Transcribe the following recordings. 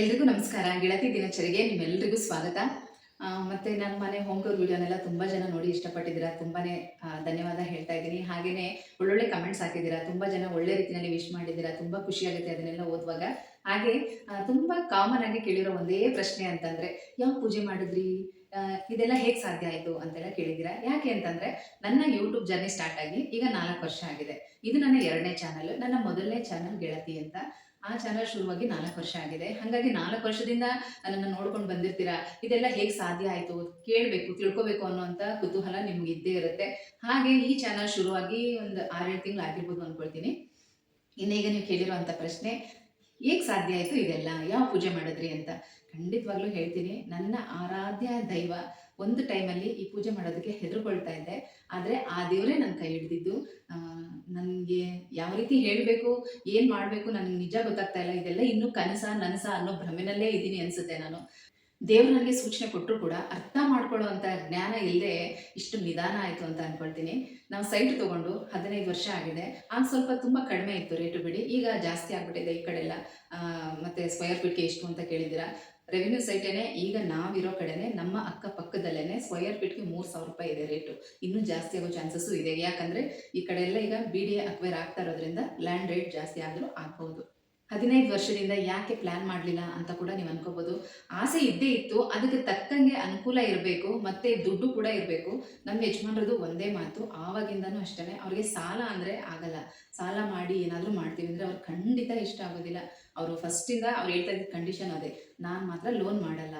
ಎಲ್ರಿಗೂ ನಮಸ್ಕಾರ. ಗೆಳತಿ ದಿನಚರಿಗೆ ನಿಮ್ಮೆಲ್ರಿಗೂ ಸ್ವಾಗತ. ಮತ್ತೆ ನನ್ನ ಮನೆ ಹೋಮ್ ವಿಡಿಯೋನೆಲ್ಲ ತುಂಬಾ ಜನ ನೋಡಿ ಇಷ್ಟಪಟ್ಟಿದ್ದೀರಾ. ತುಂಬಾನೇ ಧನ್ಯವಾದ ಹೇಳ್ತಾ ಇದ್ದೀನಿ. ಹಾಗೇನೆ ಒಳ್ಳೊಳ್ಳೆ ಕಮೆಂಟ್ಸ್ ಹಾಕಿದ್ದೀರಾ. ತುಂಬಾ ಜನ ಒಳ್ಳೆ ರೀತಿಯಲ್ಲಿ ವಿಶ್ ಮಾಡಿದ್ದೀರಾ. ತುಂಬಾ ಖುಷಿಯಾಗುತ್ತೆ ಅದನ್ನೆಲ್ಲ ಓದುವಾಗ. ಹಾಗೆ ತುಂಬಾ ಕಾಮನ್ ಆಗಿ ಕೇಳಿರೋ ಒಂದೇ ಪ್ರಶ್ನೆ ಅಂತಂದ್ರೆ, ಯಾವ ಪೂಜೆ ಮಾಡಿದ್ರಿ? ಇದೆಲ್ಲ ಹೇಗೆ ಸಾಧ್ಯ ಆಯಿತು? ಅಂತೆಲ್ಲ ಕೇಳಿದ್ದೀರಾ. ಯಾಕೆ ಅಂತಂದ್ರೆ, ನನ್ನ ಯೂಟ್ಯೂಬ್ ಜರ್ನಿ ಸ್ಟಾರ್ಟ್ ಆಗಿ ಈಗ ನಾಲ್ಕು ವರ್ಷ ಆಗಿದೆ. ಇದು ನನ್ನ ಎರಡನೇ ಚಾನಲ್ ನನ್ನ ಮೊದಲನೇ ಚಾನಲ್ ಗೆಳತಿ ಅಂತ. ಆ ಚಾನಲ್ ಶುರುವಾಗಿ ನಾಲ್ಕು ವರ್ಷ ಆಗಿದೆ. ಹಾಗಾಗಿ ನಾಲ್ಕು ವರ್ಷದಿಂದ ನನ್ನ ನೋಡ್ಕೊಂಡು ಬಂದಿರ್ತೀರಾ? ಇದೆಲ್ಲ ಹೇಗೆ ಸಾಧ್ಯ ಆಯಿತು? ಕೇಳಬೇಕು, ತಿಳ್ಕೊಬೇಕು ಅನ್ನೋಂಥ ಕುತೂಹಲ ನಿಮ್ಗೆ ಇದ್ದೇ ಇರುತ್ತೆ. ಹಾಗೆ ಈ ಚಾನಲ್ ಶುರುವಾಗಿ ಒಂದು ಆರೇಳು ತಿಂಗಳು ಆಗಿರ್ಬೋದು ಅಂದ್ಕೊಳ್ತೀನಿ ಇನ್ನೀಗ ನೀವು ಕೇಳಿರುವಂಥ ಪ್ರಶ್ನೆ, ಹೇಗೆ ಸಾಧ್ಯ ಆಯಿತು ಇದೆಲ್ಲ? ಯಾವ ಪೂಜೆ ಮಾಡಿದ್ರಿ ಅಂತ? ಖಂಡಿತವಾಗ್ಲೂ ಹೇಳ್ತೀನಿ. ನನ್ನ ಆರಾಧ್ಯ ದೈವ ಒಂದು ಟೈಮಲ್ಲಿ ಈ ಪೂಜೆ ಮಾಡೋದಕ್ಕೆ ಹೆದರ್ಕೊಳ್ತಾ ಇದ್ದೆ. ಆದರೆ ಆ ದೇವರೇ ನನ್ನ ಕೈ ಹಿಡಿದಿದ್ದು. ನನಗೆ ಯಾವ ರೀತಿ ಹೇಳಬೇಕು, ಏನು ಮಾಡಬೇಕು ನನಗೆ ನಿಜ ಗೊತ್ತಾಗ್ತಾ ಇಲ್ಲ. ಇದೆಲ್ಲ ಇನ್ನೂ ಕನಸ, ನನಸ ಅನ್ನೋ ಭ್ರಮೆನಲ್ಲೇ ಇದ್ದೀನಿ ಅನಿಸುತ್ತೆ ನಾನು. ದೇವ್ರು ನನಗೆ ಸೂಚನೆ ಕೊಟ್ಟರು ಕೂಡ ಅರ್ಥ ಮಾಡ್ಕೊಳ್ಳೋವಂಥ ಜ್ಞಾನ ಇಲ್ಲದೆ ಇಷ್ಟು ನಿಧಾನ ಆಯಿತು ಅಂತ ಅಂದ್ಕೊಳ್ತೀನಿ ನಾವು ಸೈಟ್ ತೊಗೊಂಡು ಹದಿನೈದು ವರ್ಷ ಆಗಿದೆ. ಆಗ ಸ್ವಲ್ಪ ತುಂಬ ಕಡಿಮೆ ಇತ್ತು ರೇಟು ಬಿಡಿ. ಈಗ ಜಾಸ್ತಿ ಆಗ್ಬಿಟ್ಟಿದೆ ಈ ಕಡೆ ಎಲ್ಲ ಮತ್ತು ಸ್ಕ್ವಯರ್ ಫೀಟ್ಗೆ ಎಷ್ಟು ಅಂತ ಕೇಳಿದ್ದೀರಾ? ರೆವಿನ್ಯೂ ಸೈಟೇನೆ ಈಗ ನಾವಿರೋ ಕಡೆನೆ ನಮ್ಮ ಅಕ್ಕಪಕ್ಕದಲ್ಲೇ ಸ್ಕ್ವಯರ್ ಫೀಟ್ಗೆ ಮೂರು ಸಾವಿರ ರೂಪಾಯಿ ಇದೆ ರೇಟು ಇನ್ನೂ ಜಾಸ್ತಿ ಆಗೋ ಚಾನ್ಸಸ್ಸು ಇದೆ. ಯಾಕಂದರೆ ಈ ಕಡೆ ಎಲ್ಲ ಈಗ ಬಿ ಡಿ ಎ ಅಕ್ವೇರ್ ಆಗ್ತಾ ಇರೋದ್ರಿಂದ ಲ್ಯಾಂಡ್ ರೇಟ್ ಜಾಸ್ತಿ ಆದರೂ ಆಗ್ಬೋದು ಹದಿನೈದು ವರ್ಷದಿಂದ ಯಾಕೆ ಪ್ಲ್ಯಾನ್ ಮಾಡಲಿಲ್ಲ ಅಂತ ಕೂಡ ನೀವು ಅನ್ಕೋಬಹುದು ಆಸೆ ಇದ್ದೇ ಇತ್ತು. ಅದಕ್ಕೆ ತಕ್ಕಂಗೆ ಅನುಕೂಲ ಇರಬೇಕು. ಮತ್ತೆ ದುಡ್ಡು ಕೂಡ ಇರಬೇಕು. ನಮ್ಮ ಯಜಮಾನ್ರದ್ದು ಒಂದೇ ಮಾತು. ಆವಾಗಿಂದನೂ ಅಷ್ಟೇ ಅವ್ರಿಗೆ ಸಾಲ ಅಂದರೆ ಆಗಲ್ಲ. ಸಾಲ ಮಾಡಿ ಏನಾದರೂ ಮಾಡ್ತೀವಿ ಅಂದರೆ ಅವ್ರಿಗೆ ಖಂಡಿತ ಇಷ್ಟ ಆಗೋದಿಲ್ಲ. ಅವರು ಫಸ್ಟಿಂದ ಅವ್ರು ಹೇಳ್ತಾ ಇದ್ದ ಕಂಡೀಷನ್ ಅದೇ. ನಾನು ಮಾತ್ರ ಲೋನ್ ಮಾಡಲ್ಲ.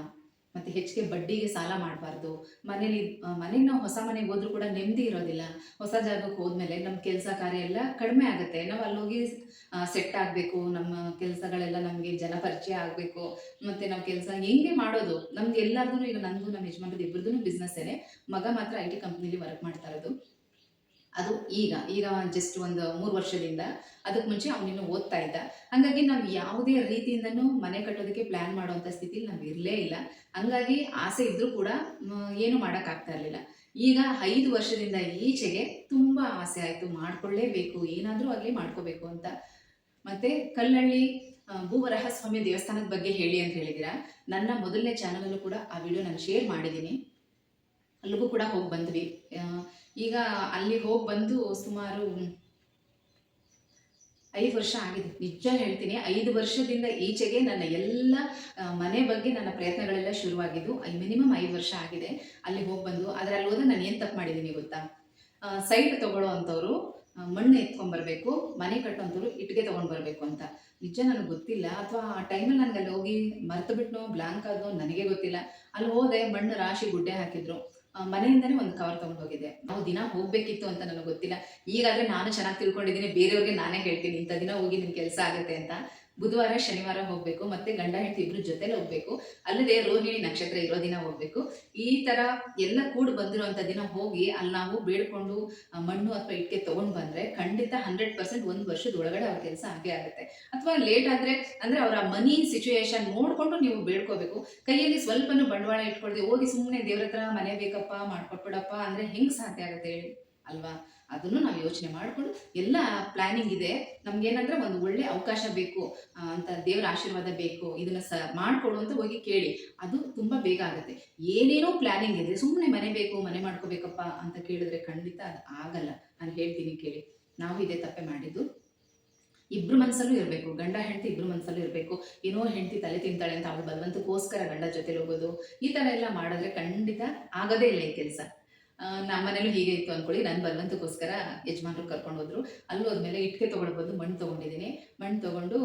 ಮತ್ತು ಹೆಚ್ಚಿಗೆ ಬಡ್ಡಿಗೆ ಸಾಲ ಮಾಡಬಾರ್ದು. ಮನೇಲಿ ಮನೆಗೆ ನಾವು ಹೊಸ ಮನೆಗೆ ಹೋದ್ರೂ ಕೂಡ ನೆಮ್ಮದಿ ಇರೋದಿಲ್ಲ. ಹೊಸ ಜಾಗಕ್ಕೆ ಹೋದ್ಮೇಲೆ ನಮ್ಮ ಕೆಲಸ ಕಾರ್ಯ ಎಲ್ಲ ಕಡಿಮೆ ಆಗುತ್ತೆ. ನಾವು ಅಲ್ಲೋಗಿ ಸೆಟ್ ಆಗಬೇಕು. ನಮ್ಮ ಕೆಲಸಗಳೆಲ್ಲ ನಮಗೆ ಜನ ಪರಿಚಯ ಆಗಬೇಕು. ಮತ್ತು ನಾವು ಕೆಲಸ ಹೆಂಗೆ ಮಾಡೋದು? ನಮ್ದು ಎಲ್ಲರದೂ ಈಗ ನಂದು ನಮ್ಮ ಯಜಮಾನ್ರದ್ದು ಇಬ್ಬರದೂ ಬಿಸ್ನೆಸ್ಸೇನೆ ಮಗ ಮಾತ್ರ ಐ ಟಿ ಕಂಪ್ನಿಲಿ ವರ್ಕ್ ಮಾಡ್ತಾ ಇರೋದು. ಅದು ಈಗ ಈಗ ಜಸ್ಟ್ ಒಂದು ಮೂರು ವರ್ಷದಿಂದ ಅದಕ್ಕೆ ಮುಂಚೆ ಅವನಿನ್ನು ಓದ್ತಾ ಇದ್ದ. ಹಾಗಾಗಿ ನಾವು ಯಾವುದೇ ರೀತಿಯಿಂದನೂ ಮನೆ ಕಟ್ಟೋದಕ್ಕೆ ಪ್ಲ್ಯಾನ್ ಮಾಡುವಂಥ ಸ್ಥಿತಿಲಿ ನಾವು ಇರಲೇ ಇಲ್ಲ. ಹಂಗಾಗಿ ಆಸೆ ಇದ್ದರೂ ಕೂಡ ಏನು ಮಾಡೋಕ್ಕಾಗ್ತಾ ಇರಲಿಲ್ಲ. ಈಗ ಐದು ವರ್ಷದಿಂದ ಈಚೆಗೆ ತುಂಬ ಆಸೆ ಆಯಿತು. ಮಾಡ್ಕೊಳ್ಳೇಬೇಕು, ಏನಾದರೂ ಅಲ್ಲಿ ಮಾಡ್ಕೋಬೇಕು ಅಂತ. ಮತ್ತು ಕಲ್ಲಳ್ಳಿ ಭೂವರಹ ಸ್ವಾಮಿ ದೇವಸ್ಥಾನದ ಬಗ್ಗೆ ಹೇಳಿ ಅಂತ ಹೇಳಿದಿರಾ? ನನ್ನ ಮೊದಲನೇ ಚಾನಲಲ್ಲೂ ಕೂಡ ಆ ವಿಡಿಯೋ ನಾನು ಶೇರ್ ಮಾಡಿದ್ದೀನಿ. ಅಲ್ಲಿಗೂ ಕೂಡ ಹೋಗಿ ಬಂದ್ವಿ. ಈಗ ಅಲ್ಲಿ ಹೋಗಿ ಬಂದು ಸುಮಾರು ಐದು ವರ್ಷ ಆಗಿದೆ. ನಿಜ ಹೇಳ್ತೀನಿ, ಐದು ವರ್ಷದಿಂದ ಈಚೆಗೆ ನನ್ನ ಎಲ್ಲ ಮನೆ ಬಗ್ಗೆ ನನ್ನ ಪ್ರಯತ್ನಗಳೆಲ್ಲ ಶುರುವಾಗಿದ್ದು ಮಿನಿಮಮ್ ಐದು ವರ್ಷ ಆಗಿದೆ ಅಲ್ಲಿ ಹೋಗಿ ಬಂದು. ಆದರೆ ಅಲ್ಲಿ ಹೋದಾಗ ನಾನು ಏನು ತಪ್ಪು ಮಾಡಿದ್ದೀನಿ ಗೊತ್ತಾ? ಸೈಟ್ ತಗೊಳ್ಳೋ ಅಂಥವ್ರು ಮಣ್ಣು ಎತ್ಕೊಂಡ್ಬರ್ಬೇಕು ಮನೆ ಕಟ್ಟೋಂಥವ್ರು ಇಟ್ಟಿಗೆ ತೊಗೊಂಡು ಬರಬೇಕು ಅಂತ. ನಿಜ ನನಗೆ ಗೊತ್ತಿಲ್ಲ, ಅಥವಾ ಆ ಟೈಮಲ್ಲಿ ನನಗೆ ಅಲ್ಲಿ ಹೋಗಿ ಮರ್ತು ಬಿಟ್ಟು ಬ್ಲಾಂಕ್ ಆದೋ ನನಗೆ ಗೊತ್ತಿಲ್ಲ. ಅಲ್ಲಿ ಹೋದೆ ಮಣ್ಣು ರಾಶಿ ಗುಡ್ಡೆ ಹಾಕಿದ್ರು. ಮನೆಯಿಂದನೇ ಒಂದು ಕವರ್ ತೊಗೊಂಡು ಹೋಗಿದ್ದೆ ನಾವು ದಿನ ಹೋಗ್ಬೇಕಿತ್ತು ಅಂತ ನನಗೆ ಗೊತ್ತಿಲ್ಲ. ಈಗಾಗಲೇ ನಾನು ಚೆನ್ನಾಗಿ ತಿಳ್ಕೊಂಡಿದ್ದೀನಿ, ಬೇರೆಯವ್ರಿಗೆ ನಾನೇ ಹೇಳ್ತೀನಿ, ಇಂಥ ದಿನ ಹೋಗಿ ನಿಮ್ಮ ಕೆಲಸ ಆಗುತ್ತೆ ಅಂತ. ಬುಧವಾರ, ಶನಿವಾರ ಹೋಗ್ಬೇಕು, ಮತ್ತೆ ಗಂಡ, ಹೆಂಡತಿ ಇಬ್ರು ಜೊತೆಲಿ ಹೋಗ್ಬೇಕು. ಅಲ್ಲದೆ ರೋಹಿಣಿ ನಕ್ಷತ್ರ ಇರೋ ದಿನ ಹೋಗ್ಬೇಕು. ಈ ತರ ಎಲ್ಲ ಕೂಡಿ ಬಂದಿರುವಂತ ದಿನ ಹೋಗಿ ಅಲ್ಲಿ ನಾವು ಬೇಡ್ಕೊಂಡು ಮಣ್ಣು ಅಥವಾ ಇಟ್ಟಿಗೆ ತಗೊಂಡ್ ಬಂದ್ರೆ ಖಂಡಿತ ಹಂಡ್ರೆಡ್ ಪರ್ಸೆಂಟ್ ಒಂದು ವರ್ಷದ ಒಳಗಡೆ ಅವ್ರ ಕೆಲಸ ಆಗೇ ಆಗುತ್ತೆ. ಅಥವಾ ಲೇಟ್ ಆದ್ರೆ, ಅಂದ್ರೆ ಅವರ ಮನಿ ಸಿಚುಯೇಷನ್ ನೋಡ್ಕೊಂಡು ನೀವು ಬೇಡ್ಕೋಬೇಕು. ಕೈಯಲ್ಲಿ ಸ್ವಲ್ಪನು ಬಂಡವಾಳ ಇಟ್ಕೊಳ್ದೆ ಹೋಗಿ ಸುಮ್ಮನೆ ದೇವ್ರ ಹತ್ರ ಮನೆ ಬೇಕಪ್ಪ, ಮಾಡ್ಕೊಟ್ಬಿಡಪ್ಪ ಅಂದ್ರೆ ಹೆಂಗೆ ಸಾಧ್ಯ ಆಗುತ್ತೆ ಹೇಳಿ? ಅಲ್ವಾ? ಅದನ್ನು ನಾವು ಯೋಚನೆ ಮಾಡಿಕೊಂಡು ಎಲ್ಲ ಪ್ಲಾನಿಂಗ್ ಇದೆ. ನಮ್ಗೇನಂದ್ರೆ ಒಂದು ಒಳ್ಳೆ ಅವಕಾಶ ಬೇಕು. ಅಂತ ದೇವರ ಆಶೀರ್ವಾದ ಬೇಕು. ಇದನ್ನ ಸ, ಮಾಡ್ಕೊಡು ಅಂತ ಹೋಗಿ ಕೇಳಿ. ಅದು ತುಂಬ ಬೇಗ ಆಗುತ್ತೆ. ಏನೇನೋ ಪ್ಲಾನಿಂಗ್ ಇದೆ. ಸುಮ್ಮನೆ ಮನೆ ಬೇಕು, ಮನೆ ಮಾಡ್ಕೋಬೇಕಪ್ಪ ಅಂತ ಕೇಳಿದ್ರೆ ಖಂಡಿತ ಅದು ಆಗಲ್ಲ. ನಾನು ಹೇಳ್ತೀನಿ ಕೇಳಿ. ನಾವು ಇದೇ ತಪ್ಪೆ ಮಾಡಿದ್ದು. ಇಬ್ರು ಮನಸ್ಸಲ್ಲೂ ಇರಬೇಕು. ಗಂಡ, ಹೆಂಡತಿ ಇಬ್ರು ಮನಸ್ಸಲ್ಲೂ ಇರಬೇಕು. ಏನೋ ಹೆಂಡತಿ ತಲೆ ತಿಂತಾಳೆ ಅಂತ ಅವಳು ಬಲವಂತಕ್ಕೋಸ್ಕರ ಗಂಡ ಜೊತೆಲಿ ಹೋಗೋದು, ಈ ಥರ ಎಲ್ಲ ಮಾಡಿದ್ರೆ ಖಂಡಿತ ಆಗೋದೇ ಇಲ್ಲ ಈ ಕೆಲಸ. ನಮ್ಮ ಮನೇಲೂ ಹೀಗೆ ಇತ್ತು ಅನ್ಕೊಳ್ಳಿ. ನನ್ನ ಬಲವಂತಕ್ಕೋಸ್ಕರ ಯಜಮಾನ್ರು ಕರ್ಕೊಂಡು ಹೋದ್ರು. ಅಲ್ಲಿ ಹೋದ್ಮೇಲೆ ಇಟ್ಟಿಗೆ ತೊಗೊಂಡು ಬಂದು ಮಣ್ಣು ತೊಗೊಂಡಿದ್ದೀನಿ. ಮಣ್ಣು ತೊಗೊಂಡು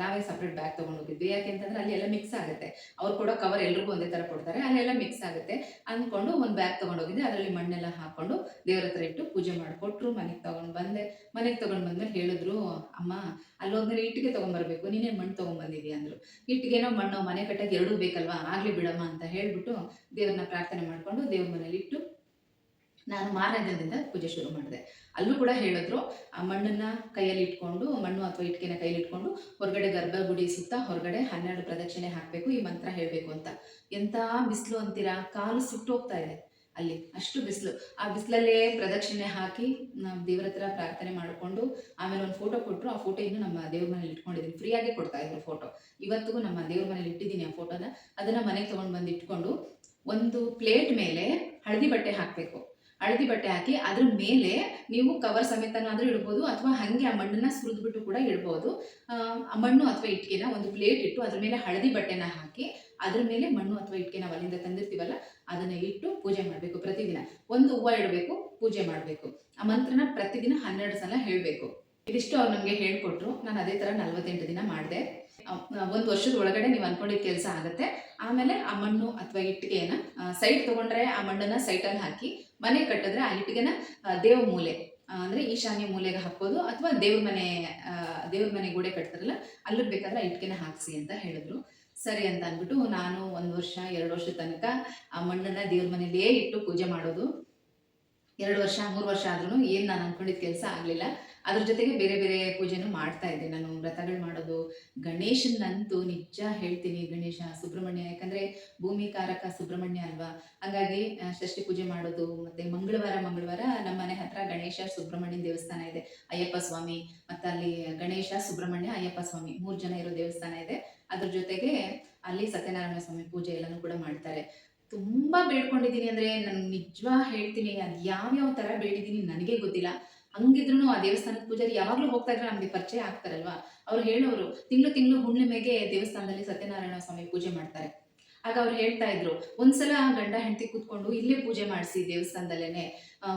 ನಾವೇ ಸಪ್ರೇಟ್ ಬ್ಯಾಗ್ ತೊಗೊಂಡು ಹೋಗಿದ್ವಿ. ಯಾಕೆಂತಂದ್ರೆ ಅಲ್ಲಿ ಎಲ್ಲ ಮಿಕ್ಸ್ ಆಗುತ್ತೆ. ಅವ್ರು ಕೊಡೋ ಕವರ್ ಎಲ್ರಿಗೂ ಒಂದೇ ಥರ ಕೊಡ್ತಾರೆ. ಅಲ್ಲೆಲ್ಲ ಮಿಕ್ಸ್ ಆಗುತ್ತೆ. ಅಂದ್ಕೊಂಡು ಒಂದು ಬ್ಯಾಗ್ ತೊಗೊಂಡು ಹೋಗಿದ್ದೆ. ಅದರಲ್ಲಿ ಮಣ್ಣೆಲ್ಲ ಹಾಕ್ಕೊಂಡು ದೇವ್ರ ಹತ್ರ ಇಟ್ಟು ಪೂಜೆ ಮಾಡಿಕೊಟ್ರು. ಮನೆಗೆ ತೊಗೊಂಡು ಬಂದೆ. ಮನೆಗೆ ತೊಗೊಂಡು ಬಂದ್ಮೇಲೆ ಹೇಳಿದ್ರು, ಅಮ್ಮ, ಅಲ್ಲಿ ಹೋದ್ಮೇಲೆ ಇಟ್ಟಿಗೆ ತೊಗೊಂಡ್ಬರ್ಬೇಕು ನೀನೇ ಮಣ್ಣು ತೊಗೊಂಬಂದಿದ್ಯಾ? ಅಂದರು. ಇಟ್ಟಿಗೆನೋ ಮಣ್ಣು, ಮನೆ ಕಟ್ಟಕ್ಕೆ ಎರಡೂ ಬೇಕಲ್ವಾ? ಆಗಲಿ ಬಿಡಮ್ಮ ಅಂತ ಹೇಳಿಬಿಟ್ಟು ದೇವ್ರನ್ನ ಪ್ರಾರ್ಥನೆ ಮಾಡಿಕೊಂಡು ದೇವ್ರ ಮನೇಲಿ ಇಟ್ಟು ನಾನು ಮಾರನೇ ದಿನದಿಂದ ಪೂಜೆ ಶುರು ಮಾಡಿದೆ. ಅಲ್ಲೂ ಕೂಡ ಹೇಳಿದ್ರು, ಆ ಮಣ್ಣನ್ನ ಕೈಯಲ್ಲಿ ಇಟ್ಕೊಂಡು, ಮಣ್ಣು ಅಥವಾ ಇಟ್ಕೆನ ಕೈಯಲ್ಲಿ ಇಟ್ಕೊಂಡು ಹೊರಗಡೆ ಗರ್ಭಗುಡಿ ಸುತ್ತ ಹೊರಗಡೆ ಹನ್ನೆರಡು ಪ್ರದಕ್ಷಿಣೆ ಹಾಕಬೇಕು, ಈ ಮಂತ್ರ ಹೇಳಬೇಕು ಅಂತ. ಎಂಥ ಬಿಸಿಲು ಅಂತೀರಾ? ಕಾಲು ಸುಟ್ಟು ಹೋಗ್ತಾ ಇದೆ ಅಲ್ಲಿ, ಅಷ್ಟು ಬಿಸಿಲು. ಆ ಬಿಸಿಲಲ್ಲೇ ಪ್ರದಕ್ಷಿಣೆ ಹಾಕಿ ನಮ್ಮ ದೇವರ ಹತ್ರ ಪ್ರಾರ್ಥನೆ ಮಾಡಿಕೊಂಡು, ಆಮೇಲೆ ಒಂದು ಫೋಟೋ ಕೊಟ್ಟರು ಆ ಫೋಟೋ ಇನ್ನು ನಮ್ಮ ದೇವ್ರ ಮನೇಲಿ ಇಟ್ಕೊಂಡಿದ್ದೀನಿ ಫ್ರೀಯಾಗಿ ಕೊಡ್ತಾ ಇದ್ರು ಫೋಟೋ ಇವತ್ತಿಗೂ ನಮ್ಮ ದೇವ್ರ ಮನೇಲಿ ಇಟ್ಟಿದ್ದೀನಿ ಆ ಫೋಟೋನ ಅದನ್ನು ಮನೆಗೆ ತೊಗೊಂಡು ಬಂದು ಇಟ್ಕೊಂಡು, ಒಂದು ಪ್ಲೇಟ್ ಮೇಲೆ ಹಳದಿ ಬಟ್ಟೆ ಹಾಕಬೇಕು. ಹಳದಿ ಬಟ್ಟೆ ಹಾಕಿ ಅದ್ರ ಮೇಲೆ ನೀವು ಕವರ್ ಸಮೇತನಾದರೂ ಇಡ್ಬೋದು ಅಥವಾ ಹಾಗೆ ಆ ಮಣ್ಣನ್ನ ಸುರಿದ್ಬಿಟ್ಟು ಕೂಡ ಇಡ್ಬೋದು. ಮಣ್ಣು ಅಥವಾ ಇಟ್ಕೆನ ಒಂದು ಪ್ಲೇಟ್ ಇಟ್ಟು ಅದ್ರ ಮೇಲೆ ಹಳದಿ ಬಟ್ಟೆನ ಹಾಕಿ ಅದ್ರ ಮೇಲೆ ಮಣ್ಣು ಅಥವಾ ಇಟ್ಕೆ ನಾವು ಅಲ್ಲಿಂದ ತಂದಿರ್ತೀವಲ್ಲ, ಅದನ್ನ ಇಟ್ಟು ಪೂಜೆ ಮಾಡಬೇಕು ಪ್ರತಿದಿನ. ಒಂದು ಹೂವು ಇಡಬೇಕು, ಪೂಜೆ ಮಾಡಬೇಕು. ಆ ಮಂತ್ರನ ಪ್ರತಿದಿನ ಹನ್ನೆರಡು ಸಲ ಹೇಳಬೇಕು. ಇದಿಷ್ಟು ಅವ್ರು ನಮಗೆ ಹೇಳ್ಕೊಟ್ರು. ನಾನು ಅದೇ ಥರ ನಲ್ವತ್ತೆಂಟು ದಿನ ಮಾಡಿದೆ. ಒಂದು ವರ್ಷದ ಒಳಗಡೆ ನೀವು ಅನ್ಕೊಂಡಿದ್ದ ಕೆಲಸ ಆಗುತ್ತೆ. ಆಮೇಲೆ ಆ ಮಣ್ಣು ಅಥವಾ ಇಟ್ಟಿಗೆನ ಸೈಟ್ ತಗೊಂಡ್ರೆ ಆ ಮಣ್ಣನ್ನ ಸೈಟಲ್ಲಿ ಹಾಕಿ, ಮನೆ ಕಟ್ಟಿದ್ರೆ ಆ ಇಟ್ಟಿಗೆನ ದೇವ ಮೂಲೆ ಅಂದರೆ ಈಶಾನ್ಯ ಮೂಲೆಗೆ ಹಾಕೋದು ಅಥವಾ ದೇವ್ರ ಮನೆ ದೇವ್ರ ಮನೆ ಗೋಡೆ ಕಟ್ತಾರಲ್ಲ, ಅಲ್ಲಿಗೆ ಬೇಕಾದ್ರೆ ಇಟ್ಟಿಗೆನ ಹಾಕ್ಸಿ ಅಂತ ಹೇಳಿದ್ರು. ಸರಿ ಅಂತ ಅಂದ್ಬಿಟ್ಟು ನಾನು ಒಂದು ವರ್ಷ, ಎರಡು ವರ್ಷದ ತನಕ ಆ ಮಣ್ಣನ್ನ ದೇವ್ರ ಮನೇಲಿಯೇ ಇಟ್ಟು ಪೂಜೆ ಮಾಡೋದು. ಎರಡು ವರ್ಷ, ಮೂರು ವರ್ಷ ಆದ್ರೂ ಏನು ನಾನು ಅನ್ಕೊಂಡಿದ್ದ ಕೆಲಸ ಆಗಲಿಲ್ಲ. ಅದ್ರ ಜೊತೆಗೆ ಬೇರೆ ಬೇರೆ ಪೂಜೆನೂ ಮಾಡ್ತಾ ಇದ್ದೆ. ನಾನು ವ್ರತಗಳು ಮಾಡೋದು, ಗಣೇಶನಂತೂ ನಿಜ ಹೇಳ್ತೀನಿ ಗಣೇಶ ಸುಬ್ರಹ್ಮಣ್ಯ. ಯಾಕಂದ್ರೆ ಭೂಮಿ ಕಾರಕ ಸುಬ್ರಹ್ಮಣ್ಯ ಅಲ್ವಾ? ಹಂಗಾಗಿ ಷಷ್ಠಿ ಪೂಜೆ ಮಾಡೋದು, ಮತ್ತೆ ಮಂಗಳವಾರ ಮಂಗಳವಾರ ನಮ್ಮ ಮನೆ ಹತ್ರ ಗಣೇಶ ಸುಬ್ರಹ್ಮಣ್ಯ ದೇವಸ್ಥಾನ ಇದೆ. ಅಯ್ಯಪ್ಪ ಸ್ವಾಮಿ, ಮತ್ತೆ ಅಲ್ಲಿ ಗಣೇಶ ಸುಬ್ರಹ್ಮಣ್ಯ, ಅಯ್ಯಪ್ಪ ಸ್ವಾಮಿ ಮೂರು ಜನ ಇರೋ ದೇವಸ್ಥಾನ ಇದೆ. ಅದ್ರ ಜೊತೆಗೆ ಅಲ್ಲಿ ಸತ್ಯನಾರಾಯಣ ಸ್ವಾಮಿ ಪೂಜೆ ಎಲ್ಲನೂ ಕೂಡ ಮಾಡ್ತಾರೆ. ತುಂಬಾ ಬೇಡ್ಕೊಂಡಿದ್ದೀನಿ ಅಂದ್ರೆ ನಾನು ನಿಜವಾ ಹೇಳ್ತೀನಿ, ಅದು ಯಾವ್ಯಾವ ತರ ಬೇಡಿದ್ದೀನಿ ನನಗೆ ಗೊತ್ತಿಲ್ಲ. ಹಂಗಿದ್ರು ಆ ದೇವಸ್ಥಾನದ ಪೂಜಾರಿ ಯಾವಾಗ್ಲೂ ಹೋಗ್ತಾ ಇದ್ರೆ ನಮ್ಗೆ ಪರಿಚಯ ಆಗ್ತಾರಲ್ವಾ? ಅವ್ರು ಹೇಳೋರು, ತಿಂಗಳು ತಿಂಗಳು ಹುಣ್ಣಿಮೆಗೆ ದೇವಸ್ಥಾನದಲ್ಲಿ ಸತ್ಯನಾರಾಯಣ ಸ್ವಾಮಿ ಪೂಜೆ ಮಾಡ್ತಾರೆ. ಆಗ ಅವ್ರು ಹೇಳ್ತಾ ಇದ್ರು, ಒಂದ್ಸಲ ಗಂಡ ಹೆಂಡತಿ ಕೂತ್ಕೊಂಡು ಇಲ್ಲೇ ಪೂಜೆ ಮಾಡಿಸಿ ದೇವಸ್ಥಾನದಲ್ಲೇನೆ.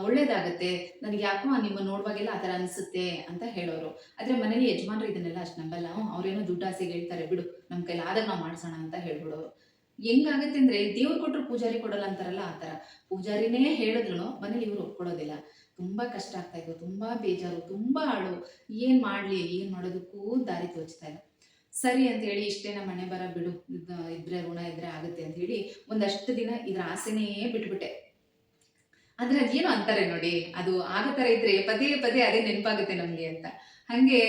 ಒಳ್ಳೇದಾಗತ್ತೆ, ನನಗೆ ಯಾಕೋ ನಿಮ್ಮ ನೋಡುವಾಗೆಲ್ಲ ಆ ಥರ ಅನ್ಸುತ್ತೆ ಅಂತ ಹೇಳೋರು. ಆದ್ರೆ ಮನೇಲಿ ಯಜಮಾನ್ರು ಇದನ್ನೆಲ್ಲ ಅಷ್ಟು ನಂಬಲ್ಲ, ಅವ್ರೇನೋ ದುಡ್ಡು ಆಸೆಗೆ ಹೇಳ್ತಾರೆ, ಬಿಡು ನಮ್ಮ ಕೈಲಿ ಆದಾಗ ನಾವು ಮಾಡ್ಸೋಣ ಅಂತ ಹೇಳ್ಬಿಡೋರು. ಹೆಂಗಾಗತ್ತೆ ಅಂದ್ರೆ ದೇವ್ರು ಕೊಟ್ಟರು ಪೂಜಾರಿ ಕೊಡಲ್ಲ ಅಂತಾರಲ್ಲ ಆ ಥರ. ಪೂಜಾರಿನೇ ಹೇಳಿದ್ರು ಮನೇಲಿ ಇವ್ರು ಒಪ್ಕೊಳ್ಳೋದಿಲ್ಲ ತುಂಬಾ ಕಷ್ಟ ಆಗ್ತಾ ಇತ್ತು ತುಂಬಾ ಬೇಜಾರು, ತುಂಬಾ ಹಾಳು. ಏನ್ ಮಾಡ್ಲಿ, ಏನ್ ಮಾಡೋದಕ್ಕೂ ದಾರಿ ತೋಚ್ತಾ ಇಲ್ಲ. ಸರಿ ಅಂತ ಹೇಳಿ ಇಷ್ಟೇ ನಮ್ಮ ಮನೆ ಬರ ಬಿಡು. ಇದ್- ಇದ್ರೆ ಋಣ, ಇದ್ರೆ ಆಗುತ್ತೆ ಅಂತ ಹೇಳಿ ಒಂದಷ್ಟು ದಿನ ಇದ್ರ ಆಸೆನೇ ಬಿಟ್ಬಿಟ್ಟೆ. ಅಂದ್ರೆ ಅದೇನು ಅಂತಾರೆ ನೋಡಿ. ಅದು ಆಗ ಥರ ಇದ್ರೆ ಪದೇ ಪದೇ ಅದೇ ನೆನಪಾಗುತ್ತೆ ನಮ್ಗೆ ಅಂತ. ಹಂಗೆ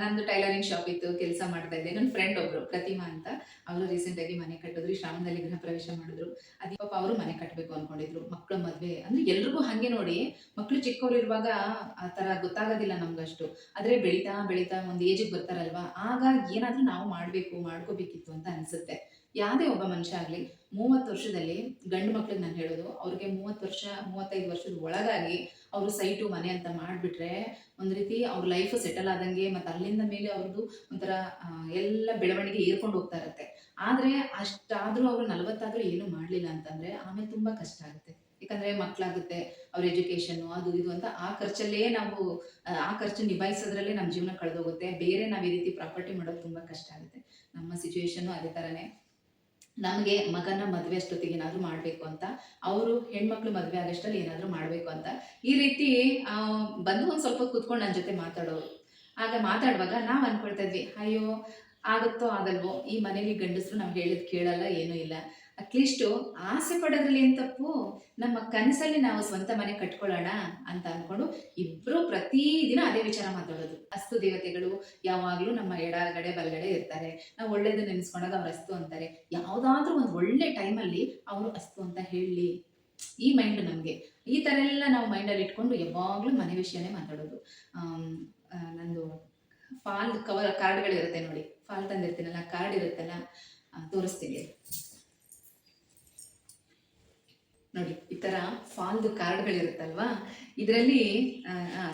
ನಂದು ಟೈಲರಿಂಗ್ ಶಾಪ್ ಇತ್ತು, ಕೆಲಸ ಮಾಡ್ತಾ ಇದ್ದೆ. ನನ್ನ ಫ್ರೆಂಡ್ ಒಬ್ರು, ಪ್ರತಿಮಾ ಅಂತ. ಅವರು ರೀಸೆಂಟ್ ಆಗಿ ಮನೆ ಕಟ್ಟಿದ್ರು, ಶ್ರಾವಣದಲ್ಲಿ ಗೃಹ ಪ್ರವೇಶ ಮಾಡಿದ್ರು. ಅದೇ ಪಾಪ ಅವರು ಮನೆ ಕಟ್ಟಬೇಕು ಅನ್ಕೊಂಡಿದ್ರು ಮಕ್ಕಳ ಮದ್ವೆ. ಅಂದ್ರೆ ಎಲ್ರಿಗೂ ಹಂಗೆ ನೋಡಿ ಮಕ್ಕಳು ಚಿಕ್ಕವ್ರು ಇರುವಾಗ ಆ ತರ ಗೊತ್ತಾಗೋದಿಲ್ಲ ನಮ್ಗಷ್ಟು. ಆದ್ರೆ ಬೆಳಿತಾ ಬೆಳಿತಾ ಒಂದು ಏಜಿಗೆ ಬರ್ತಾರಲ್ವಾ? ಆಗ ಏನಾದ್ರೂ ನಾವು ಮಾಡ್ಬೇಕು, ಮಾಡ್ಕೋಬೇಕಿತ್ತು ಅಂತ ಅನ್ಸುತ್ತೆ. ಯಾವುದೇ ಒಬ್ಬ ಮನುಷ್ಯ ಆಗಲಿ ಮೂವತ್ತು ವರ್ಷದಲ್ಲಿ ಗಂಡು ಮಕ್ಳಿಗೆ ನಾನು ಹೇಳೋದು ಅವ್ರಿಗೆ ಮೂವತ್ತು ವರ್ಷ ಮೂವತ್ತೈದು ವರ್ಷದ ಒಳಗಾಗಿ ಅವರು ಸೈಟು ಮನೆ ಅಂತ ಮಾಡಿಬಿಟ್ರೆ ಒಂದು ರೀತಿ ಅವ್ರ ಲೈಫ್ ಸೆಟಲ್ ಆದಂಗೆ ಮತ್ತು ಅಲ್ಲಿಂದ ಮೇಲೆ ಅವ್ರದ್ದು ಒಂಥರ ಎಲ್ಲ ಬೆಳವಣಿಗೆ ಏರ್ಕೊಂಡು ಹೋಗ್ತಾ ಇರುತ್ತೆ. ಆದರೆ ಅಷ್ಟಾದರೂ ಅವರು ನಲವತ್ತಾದರೂ ಏನೂ ಮಾಡಲಿಲ್ಲ ಅಂತಂದರೆ ಆಮೇಲೆ ತುಂಬ ಕಷ್ಟ ಆಗುತ್ತೆ. ಯಾಕಂದರೆ ಮಕ್ಕಳಾಗುತ್ತೆ ಅವ್ರ ಎಜುಕೇಷನ್ನು ಅದು ಇದು ಅಂತ ಆ ಖರ್ಚಲ್ಲೇ ನಾವು ಆ, ಖರ್ಚು ನಿಭಾಯಿಸೋದ್ರಲ್ಲೇ ನಮ್ಮ ಜೀವನ ಕಳೆದೋಗುತ್ತೆ. ಬೇರೆ ನಾವು ಈ ರೀತಿ ಪ್ರಾಪರ್ಟಿ ಮಾಡೋದು ತುಂಬ ಕಷ್ಟ ಆಗುತ್ತೆ. ನಮ್ಮ ಸಿಚುವೇಶನ್ನು ಅದೇ ಥರನೇ ನಮಗೆ ಮಗನ ಮದುವೆ ಅಷ್ಟೊತ್ತಿಗೆ ಏನಾದರೂ ಮಾಡಬೇಕು ಅಂತ, ಅವರು ಹೆಣ್ಮಕ್ಳು ಮದುವೆ ಆಗಷ್ಟರಲ್ಲಿ ಏನಾದರೂ ಮಾಡಬೇಕು ಅಂತ. ಈ ರೀತಿ ಬಂದು ಒಂದು ಸ್ವಲ್ಪ ಕೂತ್ಕೊಂಡು ನನ್ನ ಜೊತೆ ಮಾತಾಡೋರು. ಆಗ ಮಾತಾಡುವಾಗ ನಾವು ಅನ್ಕೊಳ್ತಾ ಇದ್ವಿ, ಅಯ್ಯೋ, ಆಗುತ್ತೋ, ಆಗಲ್ವೋ? ಈ ಮನೇಲಿ ಗಂಡಸರು ನಾವು ಹೇಳಿದ್ ಕೇಳಲ್ಲ, ಏನೂ ಇಲ್ಲ. ಅಟ್ಲೀಸ್ಟು ಆಸೆ ಪಡೋದ್ರಲ್ಲಿ ಏನು ತಪ್ಪು? ನಮ್ಮ ಕನಸಲ್ಲಿ ನಾವು ಸ್ವಂತ ಮನೆ ಕಟ್ಕೊಳ್ಳೋಣ ಅಂತ ಅನ್ಕೊಂಡು ಇಬ್ರು ಪ್ರತಿದಿನ ಅದೇ ವಿಚಾರ ಮಾತಾಡೋದು. ಅಸ್ತು ದೇವತೆಗಳು ಯಾವಾಗಲೂ ನಮ್ಮ ಎಡಗಡೆ ಬಲಗಡೆ ಇರ್ತಾರೆ. ನಾವು ಒಳ್ಳೇದು ನೆನೆಸ್ಕೊಂಡಾಗ ಅವ್ರು ಅಸ್ತು ಅಂತಾರೆ. ಯಾವುದಾದ್ರೂ ಒಂದು ಒಳ್ಳೆ ಟೈಮಲ್ಲಿ ಅವರು ಅಸ್ತು ಅಂತ ಹೇಳಿ. ಈ ಮೈಂಡ್ ನಮಗೆ. ಈ ಥರ ಎಲ್ಲ ನಾವು ಮೈಂಡಲ್ಲಿ ಇಟ್ಕೊಂಡು ಯಾವಾಗಲೂ ಮನೆ ವಿಷಯನೇ ಮಾತಾಡೋದು. ನಂದು ಫಾಲ್ ಕವರ್ ಕಾರ್ಡ್ಗಳಿರುತ್ತೆ ನೋಡಿ. ಫಾಲ್ ತಂದಿರ್ತೀನಲ್ಲ ಕಾರ್ಡ್ ಇರುತ್ತಲ್ಲ ತೋರಿಸ್ತೀನಿ. ನೋಡಿ, ಈ ಥರ ಫಾಲ್ದು ಕಾರ್ಡ್ಗಳಿರುತ್ತಲ್ವಾ ಇದರಲ್ಲಿ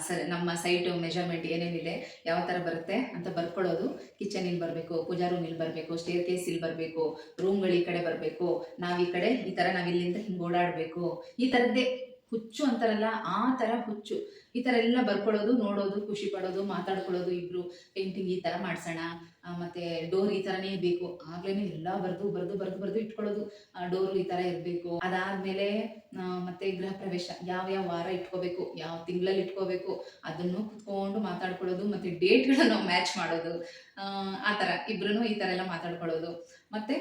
ಸರಿ, ನಮ್ಮ ಸೈಟು ಮೆಜರ್ಮೆಂಟ್ ಏನೇನಿದೆ, ಯಾವ ಥರ ಬರುತ್ತೆ ಅಂತ ಬರ್ಕೊಳ್ಳೋದು. ಕಿಚನ್ ಇಲ್ಲಿ ಬರಬೇಕು, ಪೂಜಾ ರೂಮ್ ಇಲ್ಲಿ ಬರಬೇಕು ಸ್ಟೇರ್ ಕೇಸ್ ಇಲ್ಲಿ ಬರಬೇಕು ರೂಮ್ಗಳು ಈ ಕಡೆ ಬರಬೇಕು. ನಾವು ಈ ಕಡೆ ಈ ಥರ ನಾವು ಇಲ್ಲಿಂದ ಹಿಂಗೆ ಓಡಾಡಬೇಕು. ಈ ಥರದ್ದೇ ಹುಚ್ಚು ಅಂತಾರಲ್ಲ, ಆ ಥರ ಹುಚ್ಚು. ಈ ಥರ ಎಲ್ಲ ಬರ್ಕೊಳ್ಳೋದು, ನೋಡೋದು, ಖುಷಿ ಪಡೋದು, ಮಾತಾಡ್ಕೊಳ್ಳೋದು ಇಬ್ರು. ಪೇಂಟಿಂಗ್ ಈ ಥರ ಮಾಡ್ಸೋಣ ಮತ್ತು ಡೋರ್ ಈ ಥರನೇ ಬೇಕು ಆಗ್ಲೇ ಎಲ್ಲ ಬರೆದು ಬರೆದು ಬರೆದು ಬರೆದು ಇಟ್ಕೊಳ್ಳೋದು. ಡೋರ್ ಈ ಥರ ಇರಬೇಕು. ಅದಾದಮೇಲೆ ಮತ್ತೆ ಗೃಹ ಪ್ರವೇಶ. ಯಾವ ಯಾವ ವಾರ ಇಟ್ಕೋಬೇಕು, ಯಾವ ತಿಂಗಳಲ್ಲಿ ಇಟ್ಕೋಬೇಕು, ಅದನ್ನು ಕುತ್ಕೊಂಡು ಮಾತಾಡ್ಕೊಳ್ಳೋದು, ಮತ್ತೆ ಡೇಟ್ಗಳನ್ನು ಮ್ಯಾಚ್ ಮಾಡೋದು. ಆ ಥರ ಇಬ್ರು ಈ ಥರ ಎಲ್ಲ ಮಾತಾಡ್ಕೊಳ್ಳೋದು. ಮತ್ತೆ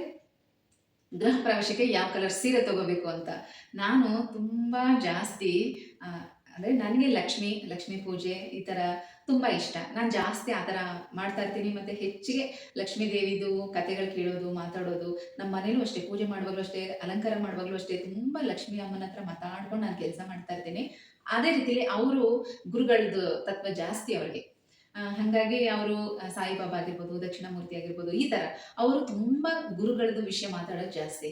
ಗೃಹ ಪ್ರವೇಶಕ್ಕೆ ಯಾವ ಕಲರ್ ಸೀರೆ ತಗೋಬೇಕು ಅಂತ. ನಾನು ತುಂಬ ಜಾಸ್ತಿ ಅಂದರೆ ನನಗೆ ಲಕ್ಷ್ಮಿ, ಲಕ್ಷ್ಮೀ ಪೂಜೆ ಈ ಥರ ತುಂಬ ಇಷ್ಟ. ನಾನು ಜಾಸ್ತಿ ಆ ಥರ ಮಾಡ್ತಾ ಇರ್ತೀನಿ, ಮತ್ತು ಹೆಚ್ಚಿಗೆ ಲಕ್ಷ್ಮೀ ದೇವಿದು ಕಥೆಗಳು ಕೇಳೋದು, ಮಾತಾಡೋದು ನಮ್ಮ ಮನೇಲೂ ಅಷ್ಟೇ, ಪೂಜೆ ಮಾಡುವಾಗಲೂ ಅಷ್ಟೇ, ಅಲಂಕಾರ ಮಾಡುವಾಗಲೂ ಅಷ್ಟೇ, ತುಂಬ ಲಕ್ಷ್ಮೀ ಅಮ್ಮನ ಹತ್ರ ಮಾತಾಡ್ಕೊಂಡು ನಾನು ಕೆಲಸ ಮಾಡ್ತಾ ಇರ್ತೀನಿ. ಅದೇ ರೀತಿಲಿ ಅವರು ಗುರುಗಳದ್ದು ತತ್ವ ಜಾಸ್ತಿ ಅವ್ರಿಗೆ. ಹಾಗಾಗಿ ಅವರು ಸಾಯಿಬಾಬಾ ಆಗಿರ್ಬೋದು ದಕ್ಷಿಣಾಮೂರ್ತಿ ಆಗಿರ್ಬೋದು, ಈ ಥರ ಅವರು ತುಂಬ ಗುರುಗಳದ್ದು ವಿಷಯ ಮಾತಾಡೋದು ಜಾಸ್ತಿ.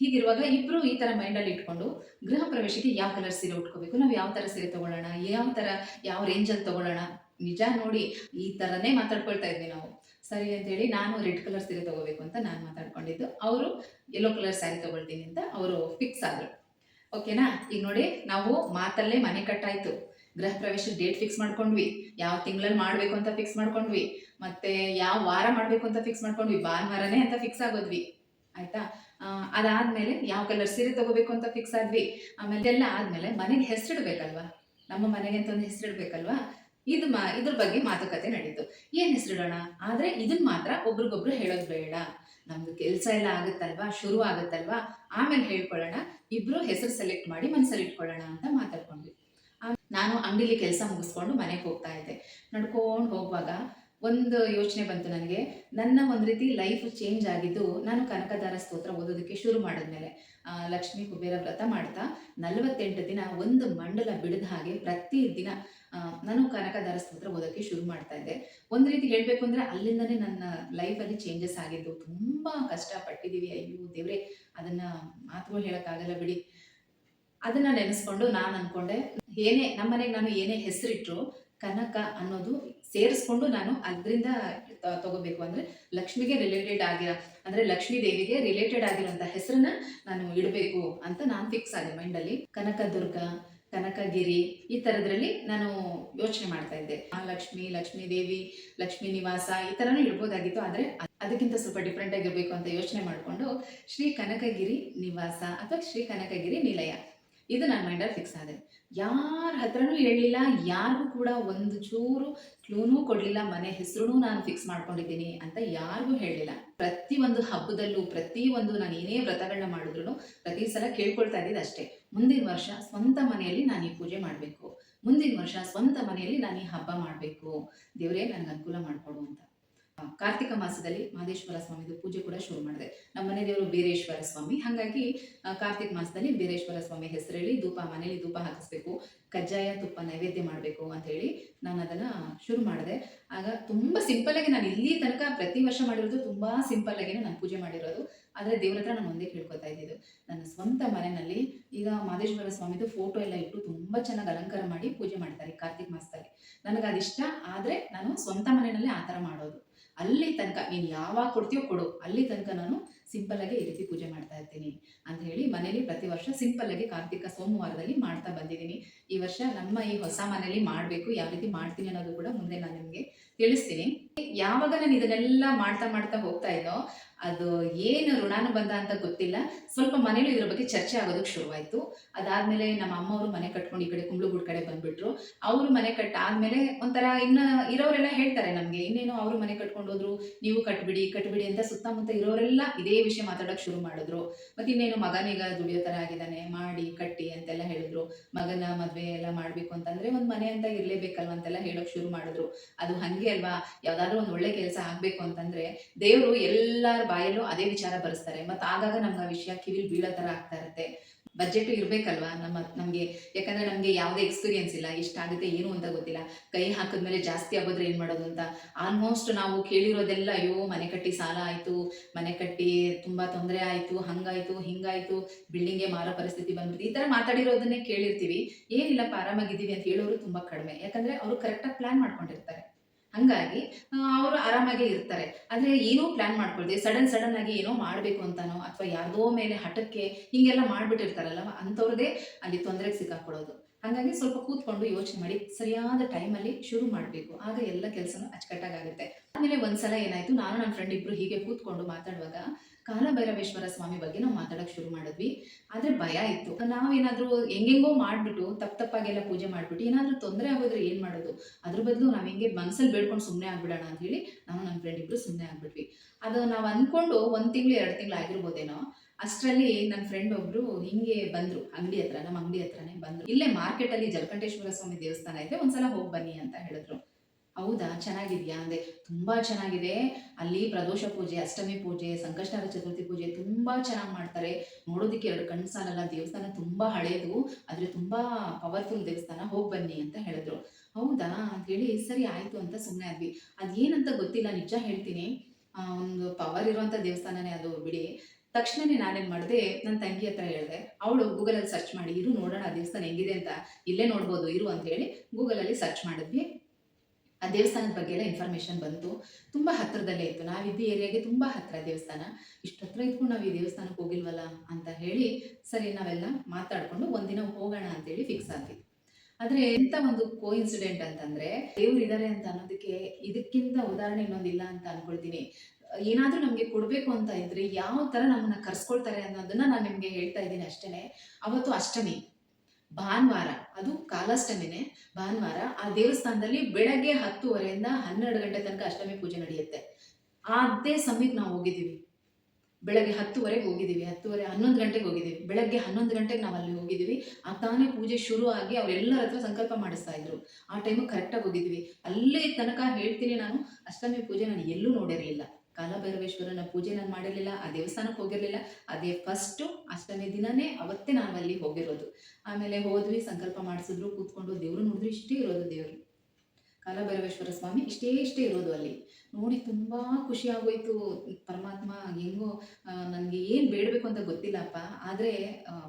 ಹೀಗಿರುವಾಗ ಇಬ್ರು ಈ ಥರ ಮೈಂಡಲ್ಲಿ ಇಟ್ಕೊಂಡು ಗೃಹ ಪ್ರವೇಶಕ್ಕೆ ಯಾವ ಕಲರ್ ಸೀರೆ ಉಟ್ಕೋಬೇಕು? ನಾವು ಯಾವ ತರ ಸೀರೆ ತಗೊಳ್ಳೋಣ? ಯಾವ ತರ, ಯಾವ ರೇಂಜ್ ಅಲ್ಲಿ ತಗೊಳ್ಳೋಣ? ನಿಜ ನೋಡಿ, ಈ ತರನೇ ಮಾತಾಡ್ಕೊಳ್ತಾ ಇದ್ವಿ ನಾವು. ಸರಿ ಅಂತ ಹೇಳಿ ನಾನು ರೆಡ್ ಕಲರ್ ಸೀರೆ ತಗೋಬೇಕು ಅಂತ ನಾನು ಮಾತಾಡ್ಕೊಂಡಿದ್ದು. ಅವರು ಯೆಲ್ಲೋ ಕಲರ್ ಸ್ಯಾರಿ ತಗೊಳ್ತೀನಿ ಅಂತ ಅವರು ಫಿಕ್ಸ್ ಆದರು. ಓಕೆನಾ ಈಗ ನೋಡಿ, ನಾವು ಮಾತಲ್ಲೇ ಮನೆ ಕಟ್ಟಾಯ್ತು. ಗೃಹ ಪ್ರವೇಶ ಡೇಟ್ ಫಿಕ್ಸ್ ಮಾಡ್ಕೊಂಡ್ವಿ. ಯಾವ ತಿಂಗಳಲ್ಲಿ ಮಾಡಬೇಕು ಅಂತ ಫಿಕ್ಸ್ ಮಾಡ್ಕೊಂಡ್ವಿ. ಮತ್ತೆ ಯಾವ ವಾರ ಮಾಡಬೇಕು ಅಂತ ಫಿಕ್ಸ್ ಮಾಡ್ಕೊಂಡ್ವಿ. ಭಾನುವಾರನೇ ಅಂತ ಫಿಕ್ಸ್ ಆಗೋದ್ವಿ. ಆಯ್ತಾ? ಅದಾದ್ಮೇಲೆ ಯಾವ ಕಲರ್ ಸೀರೆ ತಗೋಬೇಕು ಅಂತ ಫಿಕ್ಸ್ ಆದ್ವಿ. ಆಮೇಲೆ ಎಲ್ಲ ಆದ್ಮೇಲೆ ಮನೆಗೆ ಹೆಸರಿಡ್ಬೇಕಲ್ವಾ? ನಮ್ಮ ಮನೆಗೆ ಅಂತ ಒಂದು ಹೆಸರಿಡ್ಬೇಕಲ್ವಾ? ಇದು ಮಾ, ಇದ್ರ ಬಗ್ಗೆ ಮಾತುಕತೆ ನಡೀತು. ಏನ್ ಹೆಸರಿಡೋಣ? ಆದ್ರೆ ಇದನ್ನ ಮಾತ್ರ ಒಬ್ರಿಗೊಬ್ರು ಹೇಳೋದು ಬೇಡ. ನಮ್ದು ಕೆಲಸ ಎಲ್ಲ ಆಗುತ್ತಲ್ವಾ? ಶುರು ಆಗುತ್ತಲ್ವಾ? ಆಮೇಲೆ ಹೇಳ್ಕೊಳ್ಳೋಣ. ಇಬ್ರು ಹೆಸರು ಸೆಲೆಕ್ಟ್ ಮಾಡಿ ಮನ್ಸಲ್ಲಿ ಇಟ್ಕೊಳ್ಳೋಣ ಅಂತ ಮಾತಾಡ್ಕೊಂಡ್ವಿ. ನಾನು ಅಂಗಡಿಲಿ ಕೆಲಸ ಮುಗಿಸ್ಕೊಂಡು ಮನೆಗೆ ಹೋಗ್ತಾ ಇದ್ದೆ. ನಡ್ಕೊಂಡು ಹೋಗುವಾಗ ಒಂದು ಯೋಚನೆ ಬಂತು ನನಗೆ. ನನ್ನ ಒಂದು ರೀತಿ ಲೈಫ್ ಚೇಂಜ್ ಆಗಿದ್ದು ನಾನು ಕನಕದಾರ ಸ್ತೋತ್ರ ಓದೋದಕ್ಕೆ ಶುರು ಮಾಡಿದ್ಮೇಲೆ. ಲಕ್ಷ್ಮೀ ಕುಬೇರ ವ್ರತ ಮಾಡ್ತಾ ನಲವತ್ತೆಂಟು ದಿನ ಒಂದು ಮಂಡಲ ಬಿಡದ ಹಾಗೆ ಪ್ರತಿ ದಿನ ನಾನು ಕನಕದಾರ ಸ್ತೋತ್ರ ಓದೋಕ್ಕೆ ಶುರು ಮಾಡ್ತಾ ಇದ್ದೆ. ಒಂದು ರೀತಿ ಹೇಳಬೇಕು ಅಂದರೆ ಅಲ್ಲಿಂದನೇ ನನ್ನ ಲೈಫಲ್ಲಿ ಚೇಂಜಸ್ ಆಗಿದ್ದು. ತುಂಬ ಕಷ್ಟಪಟ್ಟಿದ್ದೀವಿ. ಅಯ್ಯೋ ದೇವ್ರೆ, ಅದನ್ನು ಮಾತುಗಳು ಹೇಳೋಕ್ಕಾಗಲ್ಲ ಬಿಡಿ. ಅದನ್ನು ನೆನೆಸ್ಕೊಂಡು ನಾನು ಅನ್ಕೊಂಡೆ, ಏನೇ ನಮ್ಮನೆಗೆ ನಾನು ಏನೇ ಹೆಸರಿಟ್ರು, ಕನಕ ಅನ್ನೋದು ಸೇರಿಸ್ಕೊಂಡು ನಾನು ಅದರಿಂದ ತಗೋಬೇಕು. ಅಂದರೆ ಲಕ್ಷ್ಮಿಗೆ ರಿಲೇಟೆಡ್ ಆಗಿರೋ, ಅಂದರೆ ಲಕ್ಷ್ಮೀ ದೇವಿಗೆ ರಿಲೇಟೆಡ್ ಆಗಿರೋಂಥ ಹೆಸರನ್ನ ನಾನು ಇಡಬೇಕು ಅಂತ ನಾನು ಫಿಕ್ಸ್ ಆದೆ ಮೈಂಡಲ್ಲಿ ಕನಕದುರ್ಗ ಕನಕಗಿರಿ ಈ ಥರದ್ರಲ್ಲಿ ನಾನು ಯೋಚನೆ ಮಾಡ್ತಾ ಇದ್ದೆ. ಆ ಲಕ್ಷ್ಮಿ, ಲಕ್ಷ್ಮೀ ದೇವಿ, ಲಕ್ಷ್ಮೀ ನಿವಾಸ ಈ ಥರನೂ ಇಡ್ಬೋದಾಗಿತ್ತು. ಆದರೆ ಅದಕ್ಕಿಂತ ಸ್ವಲ್ಪ ಡಿಫ್ರೆಂಟ್ ಆಗಿರಬೇಕು ಅಂತ ಯೋಚನೆ ಮಾಡಿಕೊಂಡು ಶ್ರೀ ಕನಕಗಿರಿ ನಿವಾಸ ಅಥವಾ ಶ್ರೀ ಕನಕಗಿರಿ ನಿಲಯ ಇದು ನನ್ನ ಮೈಂಡಲ್ಲಿ ಫಿಕ್ಸ್ ಆದೆ. ಯಾರ ಹತ್ರನೂ ಹೇಳಲಿಲ್ಲ, ಯಾರಿಗೂ ಕೂಡ ಒಂದು ಚೂರು ಕ್ಲೂನೂ ಕೊಡಲಿಲ್ಲ, ಮನೆ ಹೆಸರು ನಾನು ಫಿಕ್ಸ್ ಮಾಡ್ಕೊಂಡಿದ್ದೀನಿ ಅಂತ ಯಾರಿಗೂ ಹೇಳಲಿಲ್ಲ. ಪ್ರತಿ ಒಂದು ಹಬ್ಬದಲ್ಲೂ, ಪ್ರತಿ ಒಂದು ನಾನು ಏನೇ ವ್ರತಗಳನ್ನ ಮಾಡಿದ್ರು ಪ್ರತಿ ಸಲ ಕೇಳ್ಕೊಳ್ತಾ ಇದ್ದಿದ್ದು ಅಷ್ಟೇ. ಮುಂದಿನ ವರ್ಷ ಸ್ವಂತ ಮನೆಯಲ್ಲಿ ನಾನು ಈ ಪೂಜೆ ಮಾಡಬೇಕು. ಮುಂದಿನ ವರ್ಷ ಸ್ವಂತ ಮನೆಯಲ್ಲಿ ನಾನು ಈ ಹಬ್ಬ ಮಾಡಬೇಕು. ದೇವರೇ, ನನಗೆ ಅನುಕೂಲ ಮಾಡಿಕೊಡು ಅಂತ. ಕಾರ್ತಿಕ ಮಾಸದಲ್ಲಿ ಮಹದೇಶ್ವರ ಸ್ವಾಮಿದು ಪೂಜೆ ಕೂಡ ಶುರು ಮಾಡಿದೆ. ನಮ್ಮ ಮನೆ ದೇವರು ಬೀರೇಶ್ವರ ಸ್ವಾಮಿ. ಹಾಗಾಗಿ ಕಾರ್ತಿಕ ಮಾಸದಲ್ಲಿ ಬೀರೇಶ್ವರ ಸ್ವಾಮಿ ಹೆಸರೇಳಿ ಧೂಪ ಮನೆಯಲ್ಲಿ ಧೂಪ ಹಾಕಿಸ್ಬೇಕು, ಕಜ್ಜಾಯ ತುಪ್ಪ ನೈವೇದ್ಯ ಮಾಡಬೇಕು ಅಂತ ಹೇಳಿ ನಾನು ಅದನ್ನು ಶುರು ಮಾಡಿದೆ. ಆಗ ತುಂಬ ಆಗಿ ನಾನು ಇಲ್ಲಿ ತನಕ ಪ್ರತಿ ವರ್ಷ ಮಾಡಿರೋದು ತುಂಬ ಆಗಿ ನಾನು ಪೂಜೆ ಮಾಡಿರೋದು. ಆದರೆ ದೇವ್ರ ಹತ್ರ ನಾನು ಒಂದೇ ಕೇಳ್ಕೊತಾ ಇದ್ದಿದ್ದು. ನನ್ನ ಸ್ವಂತ ಮನೆಯಲ್ಲಿ ಈಗ ಮಾದೇಶ್ವರ ಸ್ವಾಮಿದು ಫೋಟೋ ಎಲ್ಲ ಇಟ್ಟು ತುಂಬ ಚೆನ್ನಾಗಿ ಅಲಂಕಾರ ಮಾಡಿ ಪೂಜೆ ಮಾಡ್ತಾರೆ ಕಾರ್ತಿಕ ಮಾಸದಲ್ಲಿ. ನನಗೆ ಅದಿಷ್ಟ ಆದರೆ ನಾನು ಸ್ವಂತ ಮನೆಯಲ್ಲಿ ಆ ಥರ ಮಾಡೋದು. ಅಲ್ಲಿ ತನಕ ನೀನು ಯಾವಾಗ ಕೊಡ್ತೀಯೋ ಕೊಡು. ಅಲ್ಲಿ ತನಕ ನಾನು ಸಿಂಪಲ್ಲಾಗಿ ಈ ರೀತಿ ಪೂಜೆ ಮಾಡ್ತಾ ಇರ್ತೀನಿ ಅಂತ ಹೇಳಿ ಮನೇಲಿ ಪ್ರತಿ ವರ್ಷ ಸಿಂಪಲ್ಲಾಗಿ ಕಾರ್ತಿಕ ಸೋಮವಾರದಲ್ಲಿ ಮಾಡ್ತಾ ಬಂದಿದ್ದೀನಿ. ಈ ವರ್ಷ ನಮ್ಮ ಈ ಹೊಸ ಮನೇಲಿ ಮಾಡಬೇಕು, ಯಾವ ರೀತಿ ಮಾಡ್ತೀನಿ ಅನ್ನೋದು ಕೂಡ ಮುಂದೆ ನಾನು ನಿಮಗೆ ತಿಳಿಸ್ತೀನಿ. ಯಾವಾಗ ನಾನು ಇದನ್ನೆಲ್ಲ ಮಾಡ್ತಾ ಮಾಡ್ತಾ ಹೋಗ್ತಾ ಇದ್ದೋ ಅದು ಏನು ಋಣಾನುಬಂಧ ಅಂತ ಗೊತ್ತಿಲ್ಲ. ಸ್ವಲ್ಪ ಮನೇಲಿ ಇದ್ರ ಬಗ್ಗೆ ಚರ್ಚೆ ಆಗೋದಕ್ಕೆ ಶುರುವಾಯಿತು. ಅದಾದ್ಮೇಲೆ ನಮ್ಮ ಅಮ್ಮವರು ಮನೆ ಕಟ್ಕೊಂಡು ಈ ಕಡೆ ಕುಂಬ್ಳುಗುಡ್ ಕಡೆ ಬಂದ್ಬಿಟ್ರು. ಅವರು ಮನೆ ಕಟ್ಟಾದ್ಮೇಲೆ ಒಂಥರ ಇನ್ನ ಇರೋರೆಲ್ಲ ಹೇಳ್ತಾರೆ ನಮಗೆ, ಇನ್ನೇನು ಅವರು ಮನೆ ಕಟ್ಕೊಂಡು ಹೋದ್ರು, ನೀವು ಕಟ್ಬಿಡಿ ಕಟ್ಬಿಡಿ ಅಂತ ಸುತ್ತಮುತ್ತ ಇರೋರೆಲ್ಲ ಇದೇ ವಿಷಯ ಮಾತಾಡೋಕೆ ಶುರು ಮಾಡಿದ್ರು. ಮತ್ತೆ ಇನ್ನೇನು ಮಗನೀಗ ದುಡಿಯೋ ತರ ಆಗಿದ್ದಾನೆ, ಮಾಡಿ, ಕಟ್ಟಿ ಅಂತೆಲ್ಲ ಹೇಳಿದ್ರು. ಮಗನ ಮದ್ವೆ ಎಲ್ಲ ಮಾಡ್ಬೇಕು ಅಂತಂದ್ರೆ ಒಂದ್ ಮನೆ ಅಂತ ಇರ್ಲೇಬೇಕಲ್ವ ಅಂತೆಲ್ಲ ಹೇಳೋಕೆ ಶುರು ಮಾಡಿದ್ರು. ಅದು ಹಂಗೆ ಅಲ್ವಾ? ಯಾವ್ದಾದ್ರು ಒಂದು ಒಳ್ಳೆ ಕೆಲಸ ಆಗಬೇಕು ಅಂತಂದ್ರೆ ದೇವರು ಎಲ್ಲರ ಬಾಯಲ್ಲೂ ಅದೇ ವಿಚಾರ ಬರೆಸ್ತಾರೆ. ಮತ್ತು ಆಗಾಗ ನಮ್ಗೆ ಆ ವಿಷಯ ಕಿವಿಲ್ ಬೀಳೋ ತರ ಆಗ್ತಾ ಇರುತ್ತೆ. ಬಜೆಟ್ ಇರಬೇಕಲ್ವಾ? ನಮ್ಮ, ನಮಗೆ, ಯಾಕಂದ್ರೆ ನಮಗೆ ಯಾವುದೇ ಎಕ್ಸ್ಪೀರಿಯನ್ಸ್ ಇಲ್ಲ. ಎಷ್ಟಾಗುತ್ತೆ, ಏನು ಅಂತ ಗೊತ್ತಿಲ್ಲ. ಕೈ ಹಾಕಿದ್ಮೇಲೆ ಜಾಸ್ತಿ ಆಗೋದ್ರೆ ಏನು ಮಾಡೋದು ಅಂತ. ಆಲ್ಮೋಸ್ಟ್ ನಾವು ಕೇಳಿರೋದೆಲ್ಲ, ಅಯ್ಯೋ, ಮನೆ ಕಟ್ಟಿ ಸಾಲ ಆಯಿತು, ಮನೆ ಕಟ್ಟಿ ತುಂಬ ತೊಂದರೆ ಆಯಿತು, ಹಂಗಾಯಿತು, ಹಿಂಗಾಯಿತು ಬಿಲ್ಡಿಂಗ್ಗೆ ಮಾರೋ ಪರಿಸ್ಥಿತಿ ಬಂದ್ಬಿಟ್ಟು ಈ ಥರ ಮಾತಾಡಿರೋದನ್ನೇ ಕೇಳಿರ್ತೀವಿ. ಏನಿಲ್ಲಪ್ಪ, ಆರಾಮಾಗಿದ್ದೀವಿ ಅಂತ ಹೇಳೋರು ತುಂಬ ಕಡಿಮೆ. ಯಾಕಂದರೆ ಅವರು ಕರೆಕ್ಟಾಗಿ ಪ್ಲ್ಯಾನ್ ಮಾಡ್ಕೊಂಡಿರ್ತಾರೆ. ಹಂಗಾಗಿ ಅವರು ಆರಾಮಾಗೇ ಇರ್ತಾರೆ. ಆದರೆ ಏನೋ ಪ್ಲ್ಯಾನ್ ಮಾಡ್ಕೊಳ್ದೆ ಸಡನ್ ಸಡನ್ ಆಗಿ ಏನೋ ಮಾಡಬೇಕು ಅಂತಾನೋ, ಅಥವಾ ಯಾರ್ದೋ ಮೇಲೆ ಹಠಕ್ಕೆ ಹಿಂಗೆಲ್ಲ ಮಾಡಿಬಿಟ್ಟಿರ್ತಾರಲ್ಲ ಅಂಥವ್ರದ್ದೇ ಅಲ್ಲಿ ತೊಂದರೆಗೆ ಸಿಕ್ಕಾಕೊಳ್ಳೋದು ಹಾಗಾಗಿ ಸ್ವಲ್ಪ ಕೂತ್ಕೊಂಡು ಯೋಚನೆ ಮಾಡಿ, ಸರಿಯಾದ ಟೈಮಲ್ಲಿ ಶುರು ಮಾಡಬೇಕು. ಆಗ ಎಲ್ಲ ಕೆಲಸನೂ ಅಚ್ಚುಕಟ್ಟಾಗುತ್ತೆ ಆಮೇಲೆ ಒಂದ್ಸಲ ಏನಾಯ್ತು, ನಾನು ನನ್ನ ಫ್ರೆಂಡ್ ಇಬ್ರು ಹೀಗೆ ಕೂತ್ಕೊಂಡು ಮಾತಾಡುವಾಗ ಕಾಲಭೈರವೇಶ್ವರ ಸ್ವಾಮಿ ಬಗ್ಗೆ ನಾವು ಮಾತಾಡಕ್ ಶುರು ಮಾಡಿದ್ವಿ. ಆದ್ರೆ ಭಯ ಇತ್ತು. ನಾವೇನಾದರೂ ಹೆಂಗೆಂಗೋ ಮಾಡಿಬಿಟ್ಟು, ತಪ್ಪು ತಪ್ಪಾಗೆಲ್ಲ ಪೂಜೆ ಮಾಡಿಬಿಟ್ಟು ಏನಾದರೂ ತೊಂದರೆ ಆಗೋದ್ರೆ ಏನು ಮಾಡೋದು? ಅದ್ರ ಬದಲು ನಾವು ಹೆಂಗೆ ಮನ್ಸಲ್ಲಿ ಬೇಡ್ಕೊಂಡು ಸುಮ್ಮನೆ ಆಗ್ಬಿಡೋಣ ಅಂತ ಹೇಳಿ ನಾವು ನನ್ನ ಫ್ರೆಂಡ್ ಇಬ್ರು ಸುಮ್ಮನೆ ಆಗ್ಬಿಟ್ವಿ. ಅದು ನಾವು ಅನ್ಕೊಂಡು ಒಂದ್ ತಿಂಗಳು, ಎರಡು ತಿಂಗಳು ಆಗಿರ್ಬೋದೇನೋ, ಅಷ್ಟರಲ್ಲಿ ನನ್ನ ಫ್ರೆಂಡ್ ಒಬ್ರು ಹಿಂಗೆ ಬಂದ್ರು, ಅಂಗಡಿ ಹತ್ರ ನಮ್ಮ ಅಂಗಡಿ ಹತ್ರನೇ ಬಂದ್ರು. ಇಲ್ಲೇ ಮಾರ್ಕೆಟ್ ಅಲ್ಲಿ ಜಲಕಂಠೇಶ್ವರ ಸ್ವಾಮಿ ದೇವಸ್ಥಾನ ಇದೆ, ಒಂದ್ಸಲ ಹೋಗಿ ಬನ್ನಿ ಅಂತ ಹೇಳಿದ್ರು. ಹೌದಾ? ಚೆನ್ನಾಗಿದ್ಯಾ? ಅಂದೆ ತುಂಬಾ ಚೆನ್ನಾಗಿದೆ. ಅಲ್ಲಿ ಪ್ರದೋಷ ಪೂಜೆ, ಅಷ್ಟಮಿ ಪೂಜೆ, ಸಂಕಷ್ಟರ ಚತುರ್ಥಿ ಪೂಜೆ ತುಂಬಾ ಚೆನ್ನಾಗಿ ಮಾಡ್ತಾರೆ. ನೋಡೋದಕ್ಕೆ ಎರಡು ಕಣ್ಣು ಸಾಲಲ್ಲ ದೇವಸ್ಥಾನ ತುಂಬಾ ಹಳೇದು. ಆದ್ರೆ ತುಂಬಾ ಪವರ್ಫುಲ್ ದೇವಸ್ಥಾನ. ಹೋಗಿ ಬನ್ನಿ ಅಂತ ಹೇಳಿದ್ರು. ಹೌದಾ? ಅಂತ ಹೇಳಿ ಸರಿ ಆಯ್ತು ಅಂತ ಸುಮ್ಮನೆ ಆದ್ವಿ. ಅದೇನಂತ ಗೊತ್ತಿಲ್ಲ, ನಿಜ ಹೇಳ್ತೀನಿ. ಒಂದು ಪವರ್ ಇರುವಂತ ದೇವಸ್ಥಾನನೇ ಅದು, ಬಿಡಿ. ತಕ್ಷಣನೇ ನಾನೇನ್ ಮಾಡಿದೆ ನನ್ನ ತಂಗಿ ಹತ್ರ ಹೇಳಿದೆ, ಅವಳು ಗೂಗಲಲ್ಲಿ ಸರ್ಚ್ ಮಾಡಿ, ಇರು ನೋಡೋಣ ದೇವಸ್ಥಾನ ಹೆಂಗಿದೆ ಅಂತ. ಇಲ್ಲೇ ನೋಡ್ಬೋದು, ಇರು ಅಂತ ಹೇಳಿ ಗೂಗಲಲ್ಲಿ ಸರ್ಚ್ ಮಾಡಿದ್ವಿ. ಆ ದೇವಸ್ಥಾನದ ಬಗ್ಗೆ ಎಲ್ಲ ಇನ್ಫಾರ್ಮೇಶನ್ ಬಂತು. ತುಂಬ ಹತ್ತಿರದಲ್ಲೇ ಇತ್ತು. ನಾವಿದ್ದ ಏರಿಯಾಗೆ ತುಂಬ ಹತ್ತಿರ ದೇವಸ್ಥಾನ. ಇಷ್ಟು ಹತ್ರ ಇದ್ಕೊಂಡು ನಾವು ಈ ದೇವಸ್ಥಾನಕ್ಕೆ ಹೋಗಿಲ್ವಲ್ಲ ಅಂತ ಹೇಳಿ, ಸರಿ ನಾವೆಲ್ಲ ಮಾತಾಡಿಕೊಂಡು ಒಂದಿನ ಹೋಗೋಣ ಅಂತೇಳಿ ಫಿಕ್ಸ್ ಆದ್ವಿ ಆದರೆ ಎಂಥ ಒಂದು ಕೋ ಇನ್ಸಿಡೆಂಟ್ ಅಂತಂದರೆ, ದೇವ್ರು ಇದ್ದಾರೆ ಅಂತ ಅನ್ನೋದಕ್ಕೆ ಇದಕ್ಕಿಂತ ಉದಾಹರಣೆ ಇನ್ನೊಂದಿಲ್ಲ ಅಂತ ಅನ್ಕೊಳ್ತೀನಿ. ಏನಾದರೂ ನಮಗೆ ಕೊಡಬೇಕು ಅಂತ ಇದ್ರೆ ಯಾವ ಥರ ನಮ್ಮನ್ನು ಕರ್ಸ್ಕೊಳ್ತಾರೆ ಅನ್ನೋದನ್ನ ನಾನು ನಿಮಗೆ ಹೇಳ್ತಾ ಇದ್ದೀನಿ ಅಷ್ಟೇ ಅವತ್ತು ಅಷ್ಟಮಿ. ಭಾನುವಾರ, ಅದು ಕಾಲಾಷ್ಟಮಿನೇ ಭಾನುವಾರ, ಆ ದೇವಸ್ಥಾನದಲ್ಲಿ ಬೆಳಗ್ಗೆ ಹತ್ತುವರೆಯಿಂದ ಹನ್ನೆರಡು ಗಂಟೆ ತನಕ ಅಷ್ಟಮಿ ಪೂಜೆ ನಡೆಯುತ್ತೆ. ಅದೇ ಸಮಯಕ್ಕೆ ನಾವು ಹೋಗಿದ್ದೀವಿ. ಬೆಳಗ್ಗೆ ಹತ್ತುವರೆಗೆ ಹೋಗಿದ್ದೀವಿ, ಹತ್ತುವರೆ ಹನ್ನೊಂದು ಗಂಟೆಗೆ ಹೋಗಿದ್ದೀವಿ. ಬೆಳಗ್ಗೆ ಹನ್ನೊಂದು ಗಂಟೆಗೆ ನಾವು ಅಲ್ಲಿ ಹೋಗಿದ್ದೀವಿ. ಆ ತಾನೇ ಪೂಜೆ ಶುರು ಆಗಿ ಅವರೆಲ್ಲರ ಹತ್ರ ಸಂಕಲ್ಪ ಮಾಡಿಸ್ತಾ ಇದ್ರು. ಆ ಟೈಮು ಕರೆಕ್ಟಾಗಿ ಹೋಗಿದ್ವಿ ಅಲ್ಲಿ ತನಕ ಹೇಳ್ತೀನಿ ನಾನು, ಅಷ್ಟಮಿ ಪೂಜೆ ನಾನು ಎಲ್ಲೂ ನೋಡಿರಲಿಲ್ಲ. ಕಾಲಭೈರವೇಶ್ವರನ ಪೂಜೆ ನಾನು ಮಾಡಿರಲಿಲ್ಲ, ಆ ದೇವಸ್ಥಾನಕ್ಕೆ ಹೋಗಿರಲಿಲ್ಲ. ಅದೇ ಫಸ್ಟು ಅಷ್ಟಮಿ ದಿನನೇ ಅವತ್ತೇ ನಾನು ಅಲ್ಲಿ ಹೋಗಿರೋದು. ಆಮೇಲೆ ಹೋದ್ವಿ, ಸಂಕಲ್ಪ ಮಾಡಿಸಿದ್ರು, ಕೂತ್ಕೊಂಡು ದೇವರು ನೋಡಿದ್ರು ಇಷ್ಟೇ ಇರೋದು ದೇವರು. ಕಾಲಭೈರವೇಶ್ವರ ಸ್ವಾಮಿ ಇಷ್ಟೇ ಇಷ್ಟೇ ಇರೋದು ಅಲ್ಲಿ. ನೋಡಿ ತುಂಬ ಖುಷಿ ಆಗೋಯ್ತು. ಪರಮಾತ್ಮ ಹೆಂಗೋ ನನಗೆ ಏನು ಬೇಡಬೇಕು ಅಂತ ಗೊತ್ತಿಲ್ಲಪ್ಪ. ಆದರೆ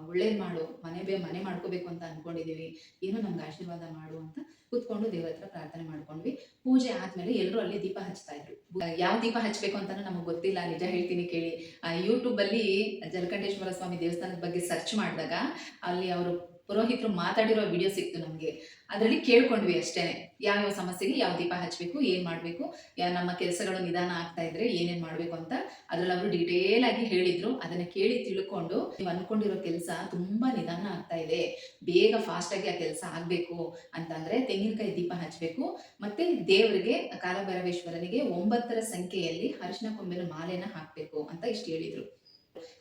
ಒಳ್ಳೇದು ಮಾಡು. ಮನೆ ಬೇ, ಮನೆ ಮಾಡ್ಕೋಬೇಕು ಅಂತ ಅಂದ್ಕೊಂಡಿದ್ದೀವಿ ಏನೋ ನಮ್ಗೆ ಆಶೀರ್ವಾದ ಮಾಡು ಅಂತ ಕೂತ್ಕೊಂಡು ದೇವ್ರ ಹತ್ರ ಪ್ರಾರ್ಥನೆ ಮಾಡ್ಕೊಂಡ್ವಿ. ಪೂಜೆ ಆದ್ಮೇಲೆ ಎಲ್ಲರೂ ಅಲ್ಲಿ ದೀಪ ಹಚ್ತಾ ಇದ್ರು. ಯಾವ ದೀಪ ಹಚ್ಬೇಕು ಅಂತ ನಮಗೆ ಗೊತ್ತಿಲ್ಲ. ನಿಜ ಹೇಳ್ತೀನಿ ಕೇಳಿ. ಯೂಟ್ಯೂಬ್ ಅಲ್ಲಿ ಜಲಕಂಠೇಶ್ವರ ಸ್ವಾಮಿ ದೇವಸ್ಥಾನದ ಬಗ್ಗೆ ಸರ್ಚ್ ಮಾಡಿದಾಗ ಅಲ್ಲಿ ಅವರು ಪುರೋಹಿತರು ಮಾತಾಡಿರೋ ವಿಡಿಯೋ ಸಿಕ್ತು ನಮಗೆ. ಅದರಲ್ಲಿ ಕೇಳ್ಕೊಂಡ್ವಿ ಯಾವ ಯಾವ್ಯಾವ ಸಮಸ್ಯೆಗೆ ಯಾವ ದೀಪ ಹಚ್ಚಬೇಕು ಏನು ಮಾಡಬೇಕು ಯಾವ ನಮ್ಮ ಕೆಲಸಗಳು ನಿಧಾನ ಆಗ್ತಾ ಇದ್ರೆ ಏನೇನ್ ಮಾಡಬೇಕು ಅಂತ ಅದ್ರಲ್ಲಿ ಅವರು ಡೀಟೇಲ್ ಆಗಿ ಹೇಳಿದ್ರು. ಅದನ್ನ ಕೇಳಿ ತಿಳ್ಕೊಂಡು ನೀವು ಅನ್ಕೊಂಡಿರೋ ಕೆಲಸ ತುಂಬಾ ನಿಧಾನ ಆಗ್ತಾ ಇದೆ. ಬೇಗ ಫಾಸ್ಟ್ ಆಗಿ ಆ ಕೆಲಸ ಆಗ್ಬೇಕು ಅಂತಂದ್ರೆ ತೆಂಗಿನಕಾಯಿ ದೀಪ ಹಚ್ಚಬೇಕು ಮತ್ತೆ ದೇವರಿಗೆ, ಕಾಲಭೈರವೇಶ್ವರನಿಗೆ ಒಂಬತ್ತರ ಸಂಖ್ಯೆಯಲ್ಲಿ ಅರಿಶಿನ ಕೊಂಬಿನ ಮಾಲೆನ ಹಾಕ್ಬೇಕು ಅಂತ ಇಷ್ಟು ಹೇಳಿದ್ರು.